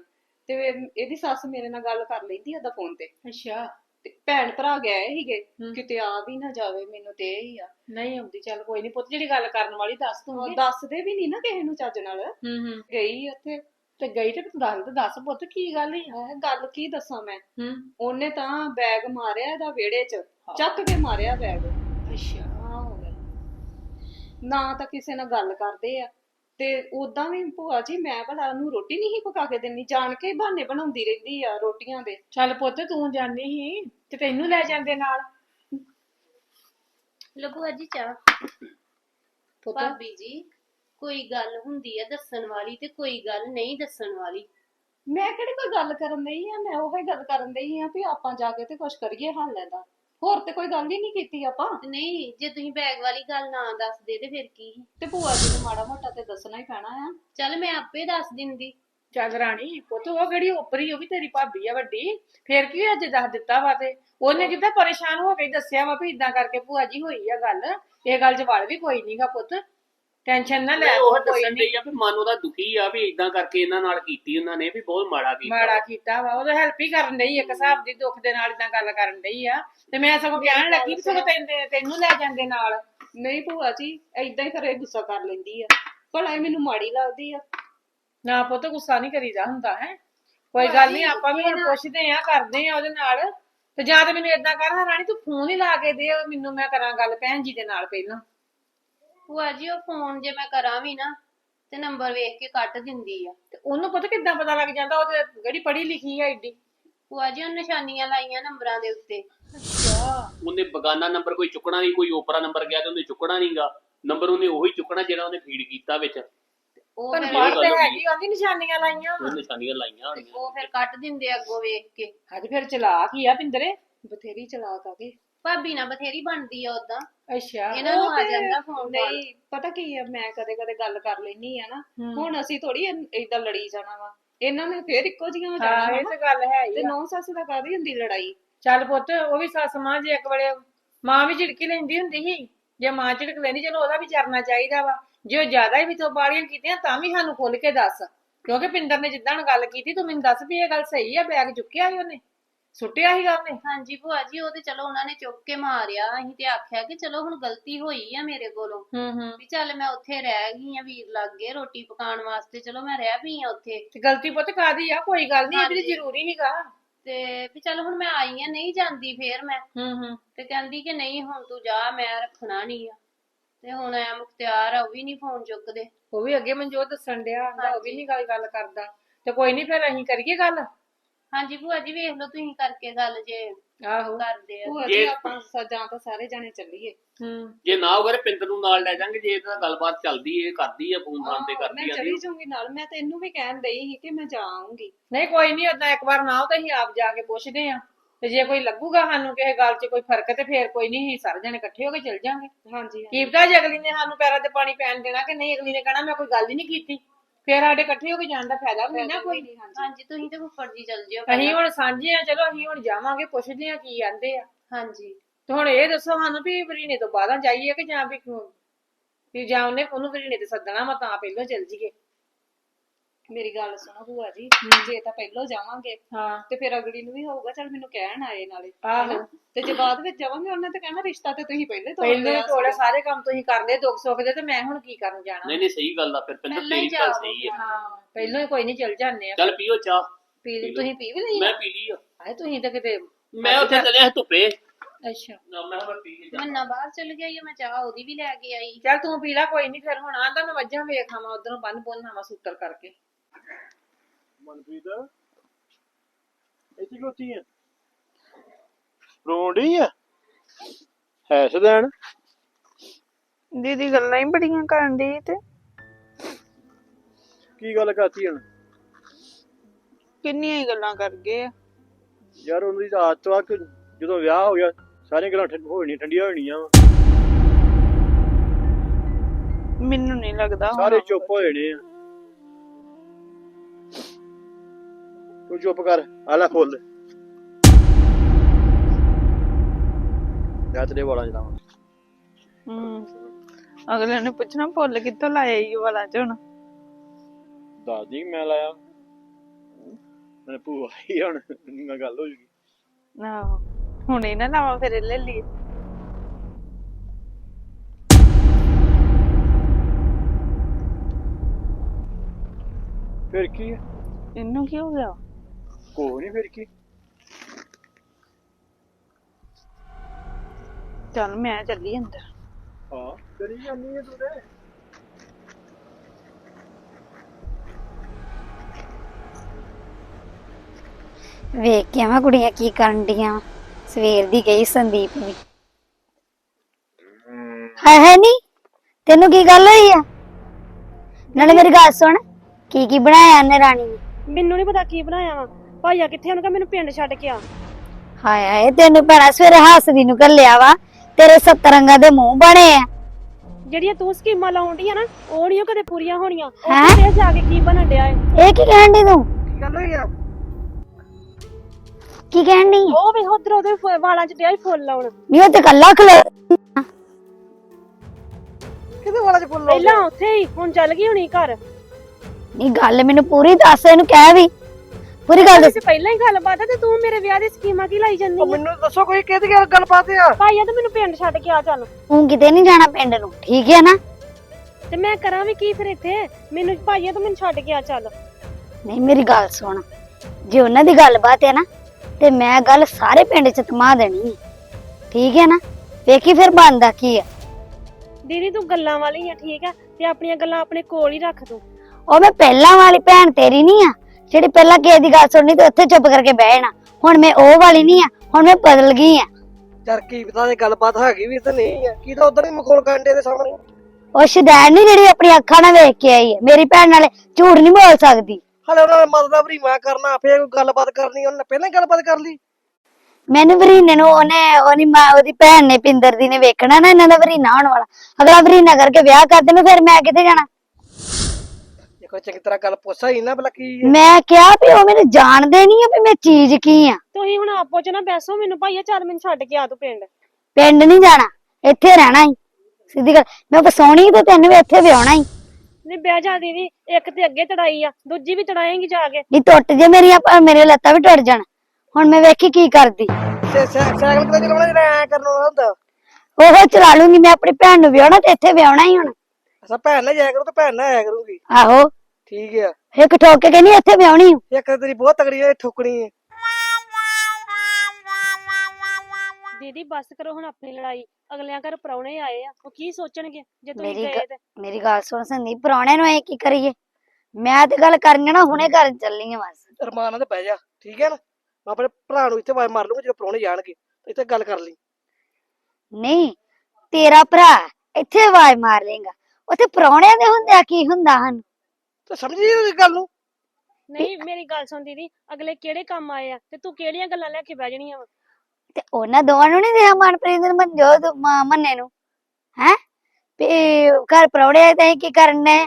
ਤੇ ਇਹਦੀ ਸੱਸ ਮੇਰੇ ਨਾਲ ਗੱਲ ਕਰ ਲੈਂਦੀ ਆ ਦਾ ਫੋਨ ਤੇ। ਅੱਛਾ। ਤੇ ਭੈਣ ਭਰਾ ਗਏ ਸੀਗੇ ਹਮ। ਕਿਤੇ ਆ ਵੀ ਨਾ ਜਾਵੇ ਮੈਨੂੰ ਤੇ ਇਹ ਹੀ ਆ। ਨਹੀਂ ਆਉਂਦੀ ਚੱਲ ਕੋਈ ਨਹੀਂ ਪੁੱਤ ਜਿਹੜੀ ਗੱਲ ਕਰਨ ਵਾਲੀ ਦੱਸ ਉਹ ਤੂੰ ਦੱਸਦੇ ਵੀ ਨਹੀਂ ਨਾ ਕਿਸੇ ਨੂੰ ਚੱਜ ਨਾਲ। ਹੂੰ ਹੂੰ। ਗਈ ਉੱਥੇ ਤੇ ਗਈ ਤੇ ਤੂੰ ਦੱਸ ਤੇ ਦੱਸ ਪੁੱਤ ਕੀ ਗੱਲ ਹੈ ਮੈਂ ਗੱਲ ਕੀ ਦੱਸਾਂ ਮੈਂ? ਹੂੰ। ਉਹਨੇ ਤਾਂ ਬੈਗ ਮਾਰਿਆ ਇਹਦਾ ਵਿਹੜੇ 'ਚ ਚੱਕ ਕੇ ਮਾਰਿਆ ਬੈਗ। ਅੱਛਾ। ਹੋ ਗਿਆ ਨਾ ਤਾਂ ਕਿਸੇ ਨਾਲ ਗੱਲ ਕਰਦੇ ਆ। ਤੇ ਉਦਾਂ ਵੀ ਭੂਆ ਜੀ ਮੈਂ ਭਲਾ ਉਹਨੂੰ ਰੋਟੀ ਨਹੀਂ ਪਕਾ ਕੇ ਦੇਣੀ ਜਾਣ ਕੇ ਬਹਾਨੇ ਬਣਾਉਂਦੀ ਰਹਿੰਦੀ ਆ ਰੋਟੀਆਂ ਦੇ। ਚੱਲ ਪੁੱਤ ਤੂੰ ਜਾਣੀ ਸੀ ਤੇ ਤੈਨੂੰ ਲੈ ਜਾਂਦੇ ਨਾਲ। ਲੋ ਭੂਆ ਜੀ ਚਾਹ। ਪੁੱਤ। ਭਾਬੀ ਜੀ ਕੋਈ ਗੱਲ ਹੁੰਦੀ ਆ ਦੱਸਣ ਵਾਲੀ ਤੇ ਕੋਈ ਗੱਲ ਨਹੀਂ ਦੱਸਣ ਵਾਲੀ। ਮੈਂ ਕਿਹੜੀ ਕੋਈ ਗੱਲ ਕਰਨ ਡਈ ਆ? ਮੈਂ ਉਹੀ ਗੱਲ ਕਰਨ ਡਈ ਆ ਵੀ ਆਪਾਂ ਜਾ ਕੇ ਤੇ ਕੁਝ ਕਰੀਏ ਹੱਲ ਇਹਦਾ। ਹੋਰ ਤੇ ਕੋਈ ਗੱਲ ਹੀ ਨਹੀਂ ਕੀਤੀ ਆਪਾਂ। ਨਹੀਂ ਜੇ ਤੁਸੀਂ ਬੈਗ ਵਾਲੀ ਗੱਲ ਨਾ ਦੱਸਦੇ ਤੇ ਫਿਰ ਕੀ ਤੇ ਭੂਆ ਜੀ ਨੂੰ ਮਾੜਾ ਮੋਟਾ ਤੇ ਦੱਸਣਾ ਹੀ ਪੈਣਾ ਆ। ਚੱਲ ਮੈਂ ਆਪੇ ਦੱਸ ਦਿੰਦੀ। ਚੱਲ ਰਾਣੀ ਪੁੱਤ ਉਹ ਕਿਹੜੀ ਉੱਪਰੀ ਉਹ ਵੀ ਤੇਰੀ ਭਾਬੀ ਆ ਵੱਡੀ। ਫੇਰ ਕੀ ਅੱਜ ਦੱਸ ਦਿੱਤਾ ਵਾ ਤੇ? ਉਹਨੇ ਕਿਤਾ ਪਰੇਸ਼ਾਨ ਹੋ ਕੇ ਹੀ ਦੱਸਿਆ ਵਾ ਵੀ ਇਦਾਂ ਕਰਕੇ ਭੂਆ ਜੀ ਹੋਈ ਆ ਗੱਲ। ਇਹ ਗੱਲ 'ਚ ਵਲ ਵੀ ਕੋਈ ਨਹੀਂਗਾ ਪੁੱਤ। ਟੈਨਸ਼ਨ ਨਾ ਲੈ ਉਹ ਕੋਈ ਦੱਸਣ ਨੀ। ਡਈ ਆ ਵੀ ਮਨ ਉਹਦਾ ਦੁਖੀ ਆ ਵੀ ਇਦਾਂ ਕਰਕੇ ਇਹਨਾਂ ਨਾਲ ਕੀਤੀ ਉਹਨਾਂ ਨੇ ਵੀ ਬਹੁਤ ਮਾੜਾ ਕੀਤਾ। ਮਾੜਾ ਕੀਤਾ ਵਾ ਉਹਦਾ ਹੈਲਪ ਹੀ ਕਰਨ ਡਈ ਇੱਕ ਹਿਸਾਬ ਦੀ ਦੁੱਖ ਦੇ ਨਾਲ ਇਦਾਂ ਗੱਲ ਕਰਨ ਡਈ ਆ। ਤੇ ਮੈਂ ਸਗੋਂ ਕਹਿਣ ਲੱਗੀ ਵੀ ਸਗੋਂ ਤੈਨੂੰ ਤੈਨੂੰ ਲੈ ਜਾਂਦੇ ਨਾਲ। ਨਹੀਂ ਭੂਆ ਜੀ ਏਦਾਂ ਹੀ ਘਰੇ ਗੁੱਸਾ ਕਰ ਲੈਂਦੀ ਆ। ਭਲਾ ਇਹ ਮੈਨੂੰ ਮਾੜੀ ਲੱਗਦੀ ਆ। ਨਾ ਪੁੱਤ ਗੁੱਸਾ ਨਹੀਂ ਕਰੀਦਾ ਹੁੰਦਾ ਹੈ। ਕੋਈ ਗੱਲ ਨਹੀਂ ਆਪਾਂ ਵੀ ਹੁਣ ਪੁੱਛਦੇ ਆ ਕਰਦੇ ਆ ਉਹਦੇ ਨਾਲ। ਤੇ ਜਾਂ ਤੇ ਮੈਨੂੰ ਇਦਾਂ ਕਰ ਰਾਣੀ ਤੂੰ ਫੋਨ ਹੀ ਲਾ ਕੇ ਦੇ ਮੈਨੂੰ ਮੈਂ ਕਰਾਂ ਗੱਲ ਭੈਣ ਜੀ ਦੇ ਨਾਲ ਪਹਿਲਾਂ। ਭੂਆ ਜੀ ਉਹ ਫੋਨ ਜੇ ਮੈਂ ਕਰਾਂ ਵੀ ਨਾ ਤੇ ਨੰਬਰ ਵੇਖ ਕੇ ਕੱਟ ਦਿੰਦੀ ਆ। ਤੇ ਉਹਨੂੰ ਪਤਾ ਕਿੱਦਾਂ ਪਤਾ ਲੱਗ ਜਾਂਦਾ ਉਹ ਤੇ ਜਿਹੜੀ ਪੜ੍ਹੀ ਲਿਖੀ ਆ ਏਡੀ। ਭੂਆ ਜੀ ਉਹ ਨਿਸ਼ਾਨੀਆਂ ਲਾਈਆਂ ਨੰਬਰਾਂ ਦੇ ਉੱਤੇ। ਉਹਨੇ ਬਗਾਨਾ ਨੰਬਰ ਕੋਈ ਚੁੱਕਣਾ ਨਹੀਂ ਕੋਈ ਓਪਰਾ ਨੰਬਰ ਗਿਆ ਤੇ ਉਹਨੇ ਚੁੱਕਣਾ ਨਹੀਂਗਾ ਨੰਬਰ ਉਹਨੇ ਉਹੀ ਚੁੱਕਣਾ ਜਿਹੜਾ ਉਹਨੇ ਫੀਡ ਕੀਤਾ ਵਿੱਚ। ਉਹ ਪਰ ਫਿਰ ਪੜ੍ਹ ਤੇ ਹੈਗੀ ਉਹਦੀ ਨਿਸ਼ਾਨੀਆਂ ਲਾਈਆਂ ਉਹ ਨਿਸ਼ਾਨੀਆਂ ਲਾਈਆਂ ਹੋਣੀਆਂ ਉਹ ਫਿਰ ਕੱਟ ਦਿੰਦੇ ਆ ਅੱਗੋਂ ਵੇਖ ਕੇ। ਅੱਜ ਫਿਰ ਚਲਾਕ ਹੀ ਆ ਪਿੰਦਰੇ। ਬਥੇਰੀ ਚਲਾਕ ਆ ਗਈ ਭਾਬੀ ਨਾਲ ਬਥੇਰੀ ਬਣਦੀ ਆ ਉਦਾਂ ਅੱਛਾ ਇਹਨਾਂ ਨੂੰ ਆ ਤੇ ਜਾਂਦਾ ਫੋਨ ਨਹੀਂ ਪਤਾ ਕੀ ਆ ਮੈਂ ਕਦੇ ਕਦੇ ਗੱਲ ਕਰ ਲੈਣੀ ਆ ਨਾ। ਹੁਣ ਅਸੀਂ ਥੋੜੀ ਏਦਾਂ ਲੜੀ ਜਾਣਾ ਵਾ। ਇਹਨਾਂ ਨੇ ਫੇਰ ਇੱਕੋ ਜਿਹੀਆਂ ਹੋ ਜਾਣਾ ਹਾਂ ਇਹ। ਤੇ ਗੱਲ ਹੈ ਹੀ ਤੇ ਆ। ਨੌ ਸੱਸ ਦਾ ਕਾਹਦੀ ਹੁੰਦੀ ਲੜਾਈ? ਚੱਲ ਪੁੱਤ ਉਹ ਵੀ ਸੱਸ ਮਾਂ ਜੇ ਇੱਕ ਵੇਲੇ ਮਾਂ ਵੀ ਝਿੜਕੀ ਲੈਂਦੀ ਹੁੰਦੀ ਸੀ ਜੇ ਮਾਂ ਝਿੜਕ ਲੈਂਦੀ ਚਲੋ ਉਹਦਾ ਵੀ ਚਰਨਾ ਚਾਹੀਦਾ ਵਾ। ਜੇ ਉਹ ਜ਼ਿਆਦਾ ਹੀ ਵਿਚੋਂ ਬਾਲੀਆਂ ਕੀਤੀਆਂ ਤਾਂ ਵੀ ਸਾਨੂੰ ਖੁੱਲ ਕੇ ਦੱਸ। ਕਿਉਂਕਿ ਪਿੰਦਰ ਨੇ ਜਿੱਦਾਂ ਗੱਲ ਕੀਤੀ ਤੂੰ ਮੈਨੂੰ ਦੱਸ ਵੀ ਇਹ ਗੱਲ ਸਹੀ ਆ ਬੈਗ ਚੁੱਕਿਆ ਸੀ ਉਹਨੇ? ਸੁੱਟਿਆ ਸੀਗਾ ਉਹਨੇ? ਹਾਂਜੀ ਭੂਆ ਜੀ ਉਹ ਤੇ ਚਲੋ ਉਹਨਾਂ ਨੇ ਚੁੱਕ ਕੇ ਮਾਰਿਆ। ਅਸੀਂ ਤੇ ਆਖਿਆ ਕਿ ਚਲੋ ਹੁਣ ਗਲਤੀ ਹੋਈ ਆ ਮੇਰੇ ਕੋਲੋਂ। ਹੂੰ ਹੂੰ। ਵੀ ਚੱਲ ਮੈਂ ਉੱਥੇ ਰਹਿ ਗਈ ਆ ਵੀਰ ਲੱਗੇ ਰੋਟੀ ਪਕਾਉਣ ਵਾਸਤੇ। ਚਲੋ ਮੈਂ ਰਹਿ ਪਈ ਆ ਉੱਥੇ। ਤੇ ਗਲਤੀ ਪੁੱਤ ਕਾਦੀ ਆ? ਕੋਈ ਗੱਲ ਨਹੀਂ ਇਹ ਵੀ ਹਾਂਜੀ। ਜ਼ਰੂਰੀ ਹੀਗਾ ਤੇ ਵੀ ਚੱਲ ਹੁਣ ਮੈਂ ਆਈ ਆ ਨਹੀਂ ਜਾਂਦੀ ਫੇਰ ਮੈਂ। ਹੂੰ ਹੂੰ। ਤੇ ਕਹਿੰਦੀ ਕਿ ਨਹੀਂ ਹੁਣ ਤੂੰ ਜਾ ਮੈਂ ਰੱਖਣਾ ਨਹੀਂ ਆ। ਤੇ ਹੁਣ ਐ ਮੁਖਤਿਆਰ ਆ ਉਹ ਵੀ ਨਹੀਂ ਫੋਨ ਚੁੱਕਦੇ। ਉਹ ਵੀ ਅੱਗੇ ਮਨਜੋਤ ਦੱਸਣ ਡਿਆ ਆਂਦਾ ਉਹ ਵੀ ਨਹੀਂ ਗੱਲ ਗੱਲ ਕਰਦਾ। ਤੇ ਕੋਈ ਨਹੀਂ ਫਿਰ ਅਸੀਂ ਕਰੀਏ ਗੱਲ? ਹਾਂਜੀ ਭੂਆ ਜੀ ਵੇਖ ਲਓ ਤੁਸੀਂ ਕਰਕੇ ਗੱਲ ਜੇ ਆਹੋ। ਕਰਦੇ ਆ। ਭੂਆ ਜੀ ਜੇ- ਆਪਾਂ ਸਜਾਂ ਤਾਂ ਸਾਰੇ ਜਾਣੇ ਚੱਲੀਏ। ਹੂੰ। ਜੇ ਨਾ ਹੋਵੇ ਪਿੰਦਰ ਨੂੰ ਨਾਲ ਲੈ ਜਾਾਂਗੇ ਜੇ ਇਹਦਾ ਗੱਲਬਾਤ ਚੱਲਦੀ ਏ ਕਰਦੀ ਏ ਫੋਨ ਫਾਨ ਤੇ ਆਹੋ, ਕਰਦੀ ਮੈਂ ਆ ਚਲੀ ਜਾਊਂਗੀ ਨਾਲ। ਮੈਂ ਤੈਨੂੰ ਵੀ ਕਹਿਣ ਦਈ ਸੀ ਕਿ ਮੈਂ ਜਾ ਆਉਂਗੀ ਨਹੀਂ ਕੋਈ ਨਹੀਂ ਓਦਾਂ ਇੱਕ ਵਾਰ ਨਾ ਤਾਂ ਅਸੀਂ ਆਪ ਜਾ ਕੇ ਪੁੱਛਦੇ ਆ। ਤੇ ਜੇ ਕੋਈ ਲੱਗੂਗਾ ਸਾਨੂੰ ਕਿਸੇ ਗੱਲ 'ਚ ਕੋਈ ਫ਼ਰਕ ਤੇ ਫੇਰ ਕੋਈ ਨਹੀਂ ਅਸੀਂ ਸਾਰੇ ਜਣੇ ਇਕੱਠੇ ਹੋ ਕੇ ਚੱਲ ਜਾਾਂਗੇ। ਹਾਂਜੀ ਕੀ ਪਤਾ ਜੇ ਅਗਲੀ ਨੇ ਸਾਨੂੰ ਪੈਰਾਂ ਤੇ ਪਾਣੀ ਪੈਣ ਦੇਣਾ ਕਿ ਨਹੀਂ ਅਗਲੀ ਨੇ ਕਹਿਣਾ ਮੈਂ ਕੋਈ ਗੱਲ ਹੀ ਨਹੀਂ ਕੀਤੀ। ਫੇਰ ਸਾਡੇ ਇਕੱਠੇ ਹੋ ਕੇ ਜਾਣ ਦਾ ਫਾਇਦਾ ਵੀ ਨਹੀਂ ਨਾ ਕੋਈ। ਹਾਂਜੀ। ਤੁਸੀਂ ਤੇ ਫੁੱਫੜ ਜੀ ਚੱਲ ਜਿਓ ਅਸੀਂ ਹੁਣ ਸਾਂਝੇ ਆ ਚਲੋ ਅਸੀਂ ਹੁਣ ਜਾਵਾਂਗੇ ਪੁੱਛਦੇ ਆ ਕੀ ਆਂਦੇ ਆ। ਹਾਂਜੀ। ਤੇ ਹੁਣ ਇਹ ਦੱਸੋ ਸਾਨੂੰ ਵੀ ਵਰੀਨੇ ਤੋਂ ਬਾਅਦਾਂ ਜਾਈਏ ਕਿ ਜਾਂ ਵੀ ਕਿਉਂ- ਵੀ ਜਾਂ ਉਹਨੇ ਉਹਨੂੰ ਵਰੀਨੇ ਤੇ ਸੱਦਣਾ ਵਾ ਤਾਂ ਪਹਿਲਾਂ ਚੱਲ ਜੀਏ। ਮੇਰੀ ਗੱਲ ਸੁਣੋ ਭੂਆ ਜੀ ਜੇ ਤਾਂ ਪਹਿਲਾਂ ਜਾਵਾਂਗੇ ਹਾਂ। ਤੇ ਫਿਰ ਅਗਲੀ ਨੂੰ ਵੀ ਹੋਊਗਾ ਚਲ ਮੈਨੂੰ ਕਹਿਣ ਆਏ ਨਾਲੇ। ਆਹੋ। ਤੇ ਜੇ ਬਾਅਦ ਵਿੱਚ ਜਾਵਾਂਗੇ ਉਹਨੇ ਤਾਂ ਕਹਿਣਾ ਰਿਸ਼ਤਾ ਤੇ ਤੁਸੀਂ ਪਹਿਲੇ ਤੋੜ ਪਹਿਲਾਂ ਤੋੜੇ ਸਾਰੇ ਕੰਮ ਤੁਸੀਂ ਕਰ ਲਏ ਦੁੱਖ ਸੁੱਖ ਦੇ ਤੇ ਮੈਂ ਹੁਣ ਕੀ ਕਰਨ ਜਾਣਾ? ਨਹੀਂ ਨਹੀਂ ਸਹੀ ਗੱਲ ਆ ਫਿਰ ਪਹਿਲਾਂ ਤੇਰੀ ਗੱਲ ਸਹੀ ਹਾਂ। ਪਹਿਲਾਂ ਹੀ ਕੋਈ ਨਹੀਂ ਚੱਲ ਜਾਂਦੇ ਆ। ਚੱਲ ਪੀਓ ਚਾਹ। ਪੀ ਲਈ ਤੁਸੀਂ ਪੀ ਵੀ ਲਈ ਮੈਂ ਪੀ ਲਈ ਆ। ਆਏ ਤੁਸੀਂ ਤਾਂ ਕਿਤੇ ਮੈਂ ਉੱਥੇ ਚੱਲਿਆ ਧੁੱਪੇ। ਅੱਛਾ। ਮੈਂ ਕਿਹਾ ਮੈਂ ਪੀ ਕੇ ਮੰਨਾ ਬਾਹਰ ਚਲ ਗਈ ਆ ਮੈਂ ਚਾਹ ਉਹਦੀ ਵੀ ਲੈ ਕੇ ਆਈ। ਚੱਲ ਤੂੰ ਪੀ ਲੈ ਕੋਈ ਨਹੀਂ ਫਿਰ ਹੁਣ ਆਂਦਾ ਮੈਂ ਮੱਝਾਂ ਵੇਖ ਆਵਾਂ ਉਧਰੋਂ ਬੰਨ ਬੁੰਨ ਆਵਾਂ ਸੂਤਰ ਕਰਕੇ। ਮਨਪ੍ਰੀਤ ਇੱਥੇ ਕਿਉਂ ਹੈ ਰੋਂਡੀ ਆ? ਹੈ ਸਦਨ ਦੀਦੀ ਗੱਲਾਂ ਹੀ ਬੜੀਆਂ ਕਰਨ ਦੀ ਤੇ। ਕੀ ਗੱਲ ਕਰਤੀ ਹਣ? ਕਿੰਨੀਆਂ ਹੀ ਗੱਲਾਂ ਕਰ ਗਏ ਆ। ਯਾਰ ਉਹਨਾਂ ਦੀ ਤਾਂ ਆਦਤ ਵਾ ਕਿ ਜਦੋਂ ਵਿਆਹ ਹੋ ਗਿਆ ਸਾਰੀਆਂ ਗੱਲਾਂ ਠੰਡ ਹੋ ਜਾਣੀਆਂ ਠੰਡੀਆਂ ਹੋ ਜਾਣੀਆਂ ਵਾਂ। ਮੈਨੂੰ ਨਹੀਂ ਲੱਗਦਾ ਸਾਰੇ। ਚੁੱਪ ਹੋ ਜਾਣੇ ਆ। ਤੂੰ ਚੁੱਪ ਕਰ ਆ ਲੈ ਫੁੱਲ ਮੈਂ ਤੇਰੇ ਵਾਲਾਂ ਲਾਵਾਂ। ਹੂੰ ਅਗਲੇ ਨੇ ਪੁੱਛਣਾ ਫੁੱਲ ਕਿੱਥੋਂ ਲਾਇਆ ਈ ਵਾਲਾ ਚ ਹੁਣ। ਦੱਸ ਦੀ ਮੈਂ ਲਾਇਆ। ਮੈਂ ਭੂਆ ਹੀ ਹੁਣ ਮੈਂ ਗੱਲ ਹੋ ਜੂਗੀ। ਆਹੋ ਹੁਣੇ ਨਾ ਲਾਵਾਂ ਫਿਰ ਲੈ ਲਈ ਫਿਰ ਕੀ ਇਹਨੂੰ ਕੀ ਹੋ ਗਿਆ? ਕੋਈ ਨਹੀਂ ਫਿਰ ਕੀ ਚੱਲ ਮੈਂ ਚੱਲੀ ਅੰਦਰ ਹਾਂ ਕਰੀ ਜਾਂਦੀ ਹੈ ਤੂੰ ਤੇ ਵੇਖ ਕੇ ਆਵਾਂ ਕੁੜੀਆਂ ਕੀ ਕਰਨ ਡੀਆਂ ਸਵੇਰ ਦੀ ਗਈ ਸੰਦੀਪ ਵੀ। ਹਾਏ ਹਾਏ ਨੀ। ਤੈਨੂੰ ਕੀ ਗੱਲ ਹੋਈ ਆ? ਨਾਲੇ ਮੇਰੀ ਗੱਲ ਸੁਣ। ਕੀ ਕੀ ਬਣਾਇਆ ਨੇ ਰਾਣੀ ਨੇ? ਮੈਨੂੰ ਨਹੀਂ ਪਤਾ ਕੀ ਬਣਾਇਆ ਵਾ। ਭਾਈਆ ਕਿੱਥੇ ਉਹਨੂੰ ਕਹ ਮੈਨੂੰ ਪਿੰਡ ਛੱਡ ਕੇ ਆ। ਹਾਏ ਹਾਏ ਤੈਨੂੰ ਭੈਣਾ ਸਵੇਰੇ ਹੱਸਦੀ ਨੂੰ ਘੱਲਿਆ ਵਾ। ਤੇਰੇ ਸੱਤਰੰਗਾਂ ਦੇ ਮੂੰਹ ਬਣੇ ਆ। ਜਿਹੜੀਆਂ ਤੂੰ ਸਕੀਮਾਂ ਲਾਉਂਦੀਆਂ ਨਾ ਉਹ ਨਹੀਂ ਕਦੇ ਪੂਰੀਆਂ ਹੋਣੀਆਂ। ਉਹ ਹੈਂ? ਜਾ ਕੇ ਕੀ ਬਣਨ ਡਿਆ ਏ? ਇਹ ਕੀ ਕਹਿਣ ਦੀ ਤੂੰ? ਕੀ ਕਹਿਣ ਦੀ ਉਹ ਵੇ ਉਧਰ ਉਹਦੇ ਫੁ- ਵਾਲਾਂ 'ਚ ਡਿਆ ਈ ਫੁੱਲ ਲਾਉਣ। ਨਹੀਂ ਉਹ ਤੇ ਕੱਲਾ ਖਲੋ। ਪਹਿਲਾਂ ਉੱਥੇ ਹੀ ਹੁਣ ਚੱਲ ਗਈ ਹੋਣੀ ਘਰ। ਨਹੀਂ ਗੱਲ ਮੈਨੂੰ ਪੂਰੀ ਦੱਸ ਇਹਨੂੰ ਕਹਿ ਵੀ। ਪੂਰੀ ਗੱਲ ਦੱਸ ਪਹਿਲਾਂ ਹੀ ਗੱਲਬਾਤ ਆ ਤੇ ਤੂੰ ਮੇਰੇ ਵਿਆਹ ਦੀ ਸਕੀਮਾਂ ਕੀ ਲਾਈ ਜਾਂਦੀ ਆ? ਮੈਨੂੰ ਦੱਸੋ ਕੋਈ ਕਿਹਦੀ ਗੱਲ ਗੱਲਬਾਤ ਆ? ਭਾਈਆ ਤੇ ਮੈਨੂੰ ਪਿੰਡ ਛੱਡ ਕੇ ਆ ਚੱਲ। ਤੂੰ ਕਿਤੇ ਨਹੀਂ ਜਾਣਾ ਪਿੰਡ ਨੂੰ ਠੀਕ ਹੈ ਨਾ? ਤੇ ਮੈਂ ਕਰਾਂ ਵੀ ਕੀ ਫਿਰ ਇੱਥੇ? ਮੈਨੂੰ ਭਾਈਆ ਤੂੰ ਮੈਨੂੰ ਛੱਡ ਕੇ ਆ ਚੱਲ। ਨਹੀਂ ਮੇਰੀ ਗੱਲ ਸੁਣ। ਜੇ ਉਹਨਾਂ ਦੀ ਗੱਲਬਾਤ ਹੈ ਨਾ ਤੇ ਮੈਂ ਗੱਲ ਸਾਰੇ ਪਿੰਡ ਚ ਤਮਾ ਦੇਣੀ ਹੈ ਠੀਕ ਹੈ ਨਾ? ਵੇਖੀ ਫਿਰ ਬੰਦਾ ਕੀ ਹੈ ਦੀਦੀ ਤੂੰ ਗੱਲਾਂ ਵਾਲੀ ਆ ਠੀਕ ਆ ਤੇ ਆਪਣੀਆਂ ਗੱਲਾਂ ਆਪਣੇ ਕੋਲ ਹੀ ਰੱਖ ਤੂੰ। ਉਹ ਮੈਂ ਪਹਿਲਾਂ ਵਾਲੀ ਭੈਣ ਤੇਰੀ ਨਹੀਂ ਆ। ਜਿਹੜੀ ਪਹਿਲਾਂ ਕਿਸੇ ਦੀ ਗੱਲ ਸੁਣਨੀ ਤੇ ਉੱਥੇ ਚੁੱਪ ਕਰਕੇ ਬਹਿ ਜਾਣਾ। ਹੁਣ ਮੈਂ ਉਹ ਵਾਲੀ ਨਹੀਂ ਆ ਹੁਣ ਮੈਂ ਬਦਲ ਗਈ ਆ। ਯਾਰ ਕੀ ਪਤਾ ਇਹ ਗੱਲਬਾਤ ਹੈਗੀ ਵੀ ਤੇ ਨਹੀਂ ਆ। ਕੀ ਤਾਂ ਉਧਰ ਹੀ ਮਖੌਲ ਕਾਂਡੇ ਦੇ ਸਾਹਮਣੇ। ਉਹ ਸ਼ਦੈਨ ਨਹੀਂ ਜਿਹੜੀ ਆਪਣੀ ਅੱਖਾਂ ਨਾਲ ਵੇਖ ਕੇ ਆਈ ਹੈ ਮੇਰੀ ਭੈਣ ਨਾਲੇ ਝੂਠ ਨਹੀਂ ਬੋਲ ਸਕਦੀ। ਹਲੇ ਉਹਨਾਂ ਨੇ ਮਤਲਬ ਰੀਮਾ ਕਰਨਾ ਫੇਰ ਕੋਈ ਗੱਲਬਾਤ ਕਰਨੀ ਉਹਨੇ ਪਹਿਲਾਂ ਹੀ ਗੱਲਬਾਤ ਕਰ ਲਈ। ਮੈਨੂੰ ਵਰੀਨੇ ਨੂੰ ਉਹਨੇ ਉਹਦੀ ਮਾਂ ਉਹਦੀ ਭੈਣ ਨੇ ਪਿੰਦਰ ਦੀ ਨੇ ਵੇਖਣਾ ਨਾ ਇਹਨਾਂ ਦਾ ਵਰੀਨਾ ਹੋਣ ਵਾਲਾ। ਅਗਲਾ ਵਰੀਨਾ ਕਰਕੇ ਵਿਆਹ ਕਰ ਦੇਵੇ ਫਿਰ ਮੈਂ ਕਿੱਥੇ ਜਾਣਾ? ਕੋਈ ਚੰਗੀ ਤਰ੍ਹਾਂ ਗੱਲ ਪੁੱਛਾ ਹੀ ਨਾ ਭਲਾ ਕੀ ਹੈ। ਮੈਂ ਕਿਹਾ ਵੀ ਉਹ ਮੈਨੂੰ ਜਾਣਦੇ ਨਹੀਂ ਆ ਵੀ ਮੈਂ ਚੀਜ਼ ਕੀ ਆ। ਤੁਸੀਂ ਹੁਣ ਆਪੋ ਚ ਨਾ ਬੈਸੋ ਮੈਨੂੰ ਭਾਈਆ ਚੱਲ ਮੈਨੂੰ ਛੱਡ ਕੇ ਆ ਤੂੰ ਪਿੰਡ। ਪਿੰਡ ਨਹੀਂ ਜਾਣਾ ਇੱਥੇ ਰਹਿਣਾ ਹੀ। ਸਿੱਧੀ ਗੱਲ ਮੈਂ ਫਸਾਉਣੀ ਤੇ ਤੈਨੂੰ ਵੀ ਇੱਥੇ ਵਿਆਹਣਾ ਹੀ। ਨਹੀਂ ਬਹਿ ਜਾ ਦੀਦੀ ਇੱਕ ਤੇ ਅੱਗੇ ਤੜਾਈ ਆ ਦੂਜੀ ਵੀ ਤੜਾਏਂਗੀ ਜਾ ਕੇ। ਨਹੀਂ ਟੁੱਟ ਜੇ ਮੇਰੀਆਂ ਲੱਤਾਂ ਵੀ ਟੁੱਟ ਜਾਣ। ਹੁਣ ਮੈਂ ਵੇਖੀ ਕੀ ਕਰਦੀ। ਸੈ- ਸੈ- ਸਾਈਕਲ ਕਿਤੇ ਚਲਾਉਣਾ ਜਿਹੜਾ ਐ ਕਰਨ ਵਾਲਾ ਹੁੰਦਾ ਉਹ ਚਲਾ ਲੂੰਗੀ ਮੈਂ ਆਪਣੀ ਭੈਣ ਨੂੰ ਵਿਆਹਣਾ ਤੇ ਇੱਥੇ ਵਿਆਹਣਾ ਹੀ ਹੁਣ। ਅਸਾਂ ਭੈਣ ਨਾਲ ਜਾਇਆ ਕਰੂ ਤੇ ਭੈਣ ਨਾਲ ਆਇਆ ਕਰੂਗੀ। ਆਹੋ। ਠੀਕ ਆ। ਇੱਕ ਠੋਕ ਕੇ ਕਹਿੰਦੀ ਇੱਥੇ ਵਿਆਹਣੀ। ਇੱਕ ਤੇਰੀ ਬਹੁਤ ਤਗੜੀ ਹੈ ਠੁਕਣੀ ਹੈ ਦੀਦੀ ਬਸ ਕਰੋ ਹੁਣ ਆਪਣੀ ਲੜਾਈ। ਅਗਲਿਆਂ ਘਰ ਪ੍ਰਾਹੁਣੇ ਆਏ ਆ। ਉਹ ਕੀ ਸੋਚਣਗੇ ਜੇ ਤੁਸੀਂ ਮੇਰੀ ਗਏ ਤੇ? ਮੇਰੀ ਗੱਲ ਸੁਣ ਸੰਦੀਪ ਪ੍ਰਾਹੁਣੇ ਨੂੰ ਇਹ ਕੀ ਕਰੀਏ? ਮੈਂ ਤੇ ਗੱਲ ਕਰਨੀ ਆ ਨਾ ਹੁਣੇ ਘਰ ਚੱਲੀ ਆ ਬਸ। ਰਮਾਨ ਨਾਲ ਤੇ ਬਹਿ ਜਾ ਠੀਕ ਹੈ ਨਾ? ਮੈਂ ਆਪਣੇ ਭਰਾ ਨੂੰ ਇੱਥੇ ਆਵਾਜ਼ ਮਾਰ ਲੂੰਗਾ ਜਦੋਂ ਪ੍ਰਾਹੁਣੇ ਜਾਣਗੇ। ਇੱਥੇ ਗੱਲ ਕਰ ਲਈ। ਨਹੀਂ ਤੇਰਾ ਭਰਾ ਇੱਥੇ ਆਵਾਜ਼ ਮਾਰ ਲੇਗਾ ਉੱਥੇ ਪ੍ਰਾਹੁਣਿਆਂ ਦੇ ਹੁੰਦਿਆ ਕੀ ਹੁੰਦਾ ਹਨ? ਤੇ ਸਮਝੀ ਇਸ ਗੱਲ ਨੂੰ? ਨਹੀਂ ਮੇਰੀ ਗੱਲ ਸੁਣ ਦੀਦੀ ਅਗਲੇ ਕਿਹੜੇ ਕੰਮ ਆਏ ਆ? ਤੇ ਤੂੰ ਕਿਹੜੀਆਂ ਗੱਲਾਂ ਲੈ ਕੇ ਬਹਿ ਜਣੀਆਂ ਵਾ? ਤੇ ਉਹਨਾਂ ਦੋਵਾਂ ਨੂੰ ਨਹੀਂ ਦਿਆ ਮਨਪ੍ਰੀਤ ਨੂੰ ਮਨਜੋਤ ਮ- ਮੰਨੇ ਨੂੰ? ਹੈ? ਵੀ ਘਰ ਪ੍ਰਾਹੁਣੇ ਆਏ ਤਾਂ ਅਸੀਂ ਕੀ ਕਰਨਾ ਹੈ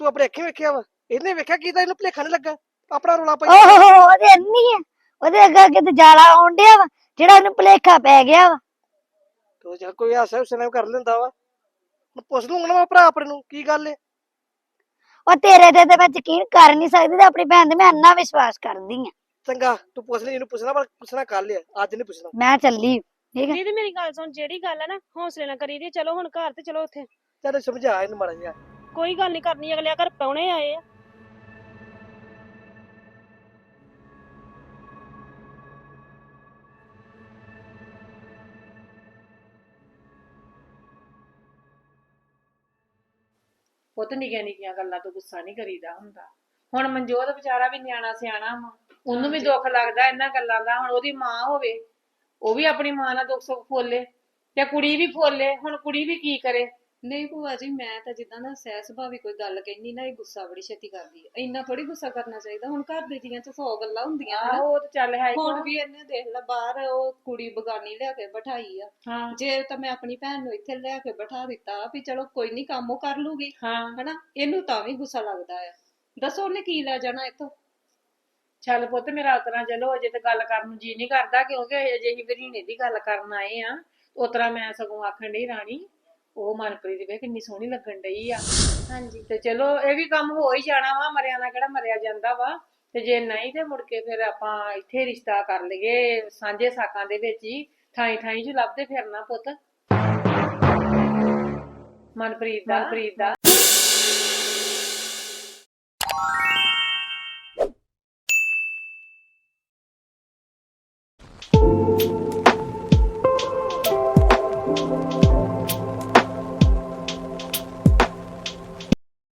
ਤੂੰ ਆਪਣੇ ਅੱਖੀਂ ਵੇਖਿਆ ਵਾ? ਇਹਨੇ ਵੇਖਿਆ ਕੀ ਤਾਂ ਇਹਨੂੰ ਭੁਲੇਖਾ ਨਹੀਂ ਲੱਗਾ? ਆਪਣਾ ਰੋਲਾ ਪਾਈ ਓਹ ਉਹਦੇ ਨਹੀਂ ਹੈ ਉਹਦੇ ਅੱਗੇ ਅੱਗੇ ਤੇ ਜਾਲਾ ਆਉਣ ਡਿਆ ਵਾ ਜਿਹੜਾ ਉਹਨੂੰ ਭੁਲੇਖਾ ਪੈ ਗਿਆ ਵਾ। ਤੋ ਜੇ ਕੋਈ ਹਾਸਾ ਹੁਸਾ ਨਾਲ ਕਰ ਲੈਂਦਾ ਵਾ। ਹੁਣ ਪੁੱਛ ਲੂੰਗਾ ਨਾ ਮੈਂ ਭਰਾ ਆਪਣੇ ਨੂੰ ਕੀ ਗੱਲ ਏ? ਉਹ ਤੇਰੇ ਤੇ ਤੇ ਮੈਂ ਯਕੀਨ ਕਰ ਨਹੀਂ ਸਕਦੀ ਤੇ ਆਪਣੀ ਭੈਣ ਤੇ ਮੈਂ ਇੰਨਾ ਵਿਸ਼ਵਾਸ ਕਰਦੀ ਆ ਚੰਗਾ ਤੂੰ ਪੁੱਛ ਲਈ ਇਹਨੂੰ ਪੁੱਛਣਾ ਪਰ ਪੁੱਛਣਾ ਕੱਲ ਲਿਆ ਅੱਜ ਨਹੀਂ ਪੁੱਛਣਾ। ਮੈਂ ਚੱਲੀ ਠੀਕ ਹੈ ਦੀਦੀ ਮੇਰੀ ਗੱਲ ਸੁਣ ਜਿਹੜੀ ਗੱਲ ਆ ਨਾ ਹੌਸਲੇ ਨਾਲ ਕਰੀ ਦੀ ਚਲੋ ਹੁਣ ਘਰ ਤੇ ਚਲੋ ਉੱਥੇ। ਚੱਲ ਸਮਝਾ ਇਹਨੂੰ ਮਾੜਾ ਜਿਹਾ। ਕੋਈ ਗੱਲ ਨਹੀਂ ਕਰਨੀ ਅਗਲਿਆਂ ਘਰ ਪ੍ਰਾਹੁਣੇ ਆਏ ਆ। ਪੁੱਤ ਨਿੱਕੀਆਂ ਨਿੱਕੀਆਂ ਗੱਲਾਂ ਤੋਂ ਗੁੱਸਾ ਨਹੀਂ ਕਰੀਦਾ ਹੁੰਦਾ। ਹੁਣ ਮਨਜੋਤ ਵਿਚਾਰਾ ਵੀ ਨਿਆਣਾ ਸਿਆਣਾ ਵਾ। ਉਹਨੂੰ ਵੀ ਦੁੱਖ ਲੱਗਦਾ ਇਹਨਾਂ ਗੱਲਾਂ ਦਾ ਹੁਣ ਉਹਦੀ ਮਾਂ ਹੋਵੇ ਉਹ ਵੀ ਆਪਣੀ ਮਾਂ ਨਾਲ ਦੁੱਖ ਸੁੱਖ ਫੋਲੇ ਤੇ ਕੁੜੀ ਵੀ ਫੋਲੇ ਹੁਣ ਕੁੜੀ ਵੀ ਕੀ ਕਰੇ? ਨਹੀਂ ਭੂਆ ਜੀ ਮੈਂ ਤਾਂ ਜਿੱਦਾਂ ਦਾ ਸਹਿ ਸੁਭਾਅ ਵੀ ਕੋਈ ਗੱਲ ਕਹਿੰਦੀ ਨਾ ਇਹ ਗੁੱਸਾ ਬੜੀ ਛੇਤੀ ਕਰਦੀ ਹੈ। ਇੰਨਾ ਥੋੜੀ ਗੁੱਸਾ ਕਰਨਾ ਚਾਹੀਦਾ। ਹੁਣ ਘਰ ਦੇ ਜੀਆਂ ਚ 100 ਗੱਲਾਂ ਹੁੰਦੀਆਂ ਹਨਾ। ਆਹੋ ਉਹ ਤਾਂ ਚੱਲ ਹੈ ਹੀ ਹੁਣ। ਵੀ ਇਹਨੇ ਦੇਖ ਲਾ ਬਾਹਰ ਉਹ ਕੁੜੀ ਬਗਾਨੀ ਲਿਆ ਕੇ ਬਿਠਾਈ ਆ। ਹਾਂ। ਜੇ ਤਾਂ ਮੈਂ ਆਪਣੀ ਭੈਣ ਨੂੰ ਇੱਥੇ ਲਿਆ ਕੇ ਬਿਠਾ ਦਿੱਤਾ ਵੀ ਚਲੋ ਕੋਈ ਨਹੀਂ ਕੰਮ ਉਹ ਕਰ ਲੂਗੀ। ਹਾਂ। ਹਨਾ? ਇਹਨੂੰ ਤਾਂ ਵੀ ਗੁੱਸਾ ਲੱਗਦਾ ਆ। ਦੱਸੋ ਉਹਨੇ ਕੀ ਲੈ ਜਾਣਾ ਇੱਥੋਂ? ਚੱਲ ਪੁੱਤ ਮੇਰਾ ਉਤਰਾ ਚਲੋ ਅਜੇ ਤੇ ਗੱਲ ਕਰਨ ਨੂੰ ਜੀ ਨਹੀਂ ਕਰਦਾ ਕਿਉਂਕਿ ਅਜੇ ਹੀ ਵਰੀਨੇ ਦੀ ਗੱਲ ਕਰਨ ਆਏ ਆ। ਉਸ ਤਰ੍ਹਾਂ ਮੈਂ ਸਗੋਂ ਆਖਣ ਡਈ ਰਾਣੀ ਉਹ ਮਨਪ੍ਰੀਤ ਵੇ ਕਿੰਨੀ ਸੋਹਣੀ ਲੱਗਣ ਡਈ ਆ। ਹਾਂਜੀ। ਤੇ ਚਲੋ ਇਹ ਵੀ ਕੰਮ ਹੋ ਹੀ ਜਾਣਾ ਵਾ ਮਰਿਆ ਨਾ ਕਿਹੜਾ ਮਰਿਆ ਜਾਂਦਾ ਵਾ। ਤੇ ਜੇ ਨਹੀਂ ਤੇ ਮੁੜ ਕੇ ਫਿਰ ਆਪਾਂ ਇੱਥੇ ਰਿਸ਼ਤਾ ਕਰ ਲਈਏ ਸਾਂਝੇ ਸਾਕਾਂ ਦੇ ਵਿੱਚ ਹੀ ਥਾਈ ਥਾਈ ਚ ਲੱਭਦੇ ਫਿਰਨਾ ਪੁੱਤ। ਮਨਪ੍ਰੀਤ ਦਾ ਮਨਪ੍ਰੀਤ ਦਾ।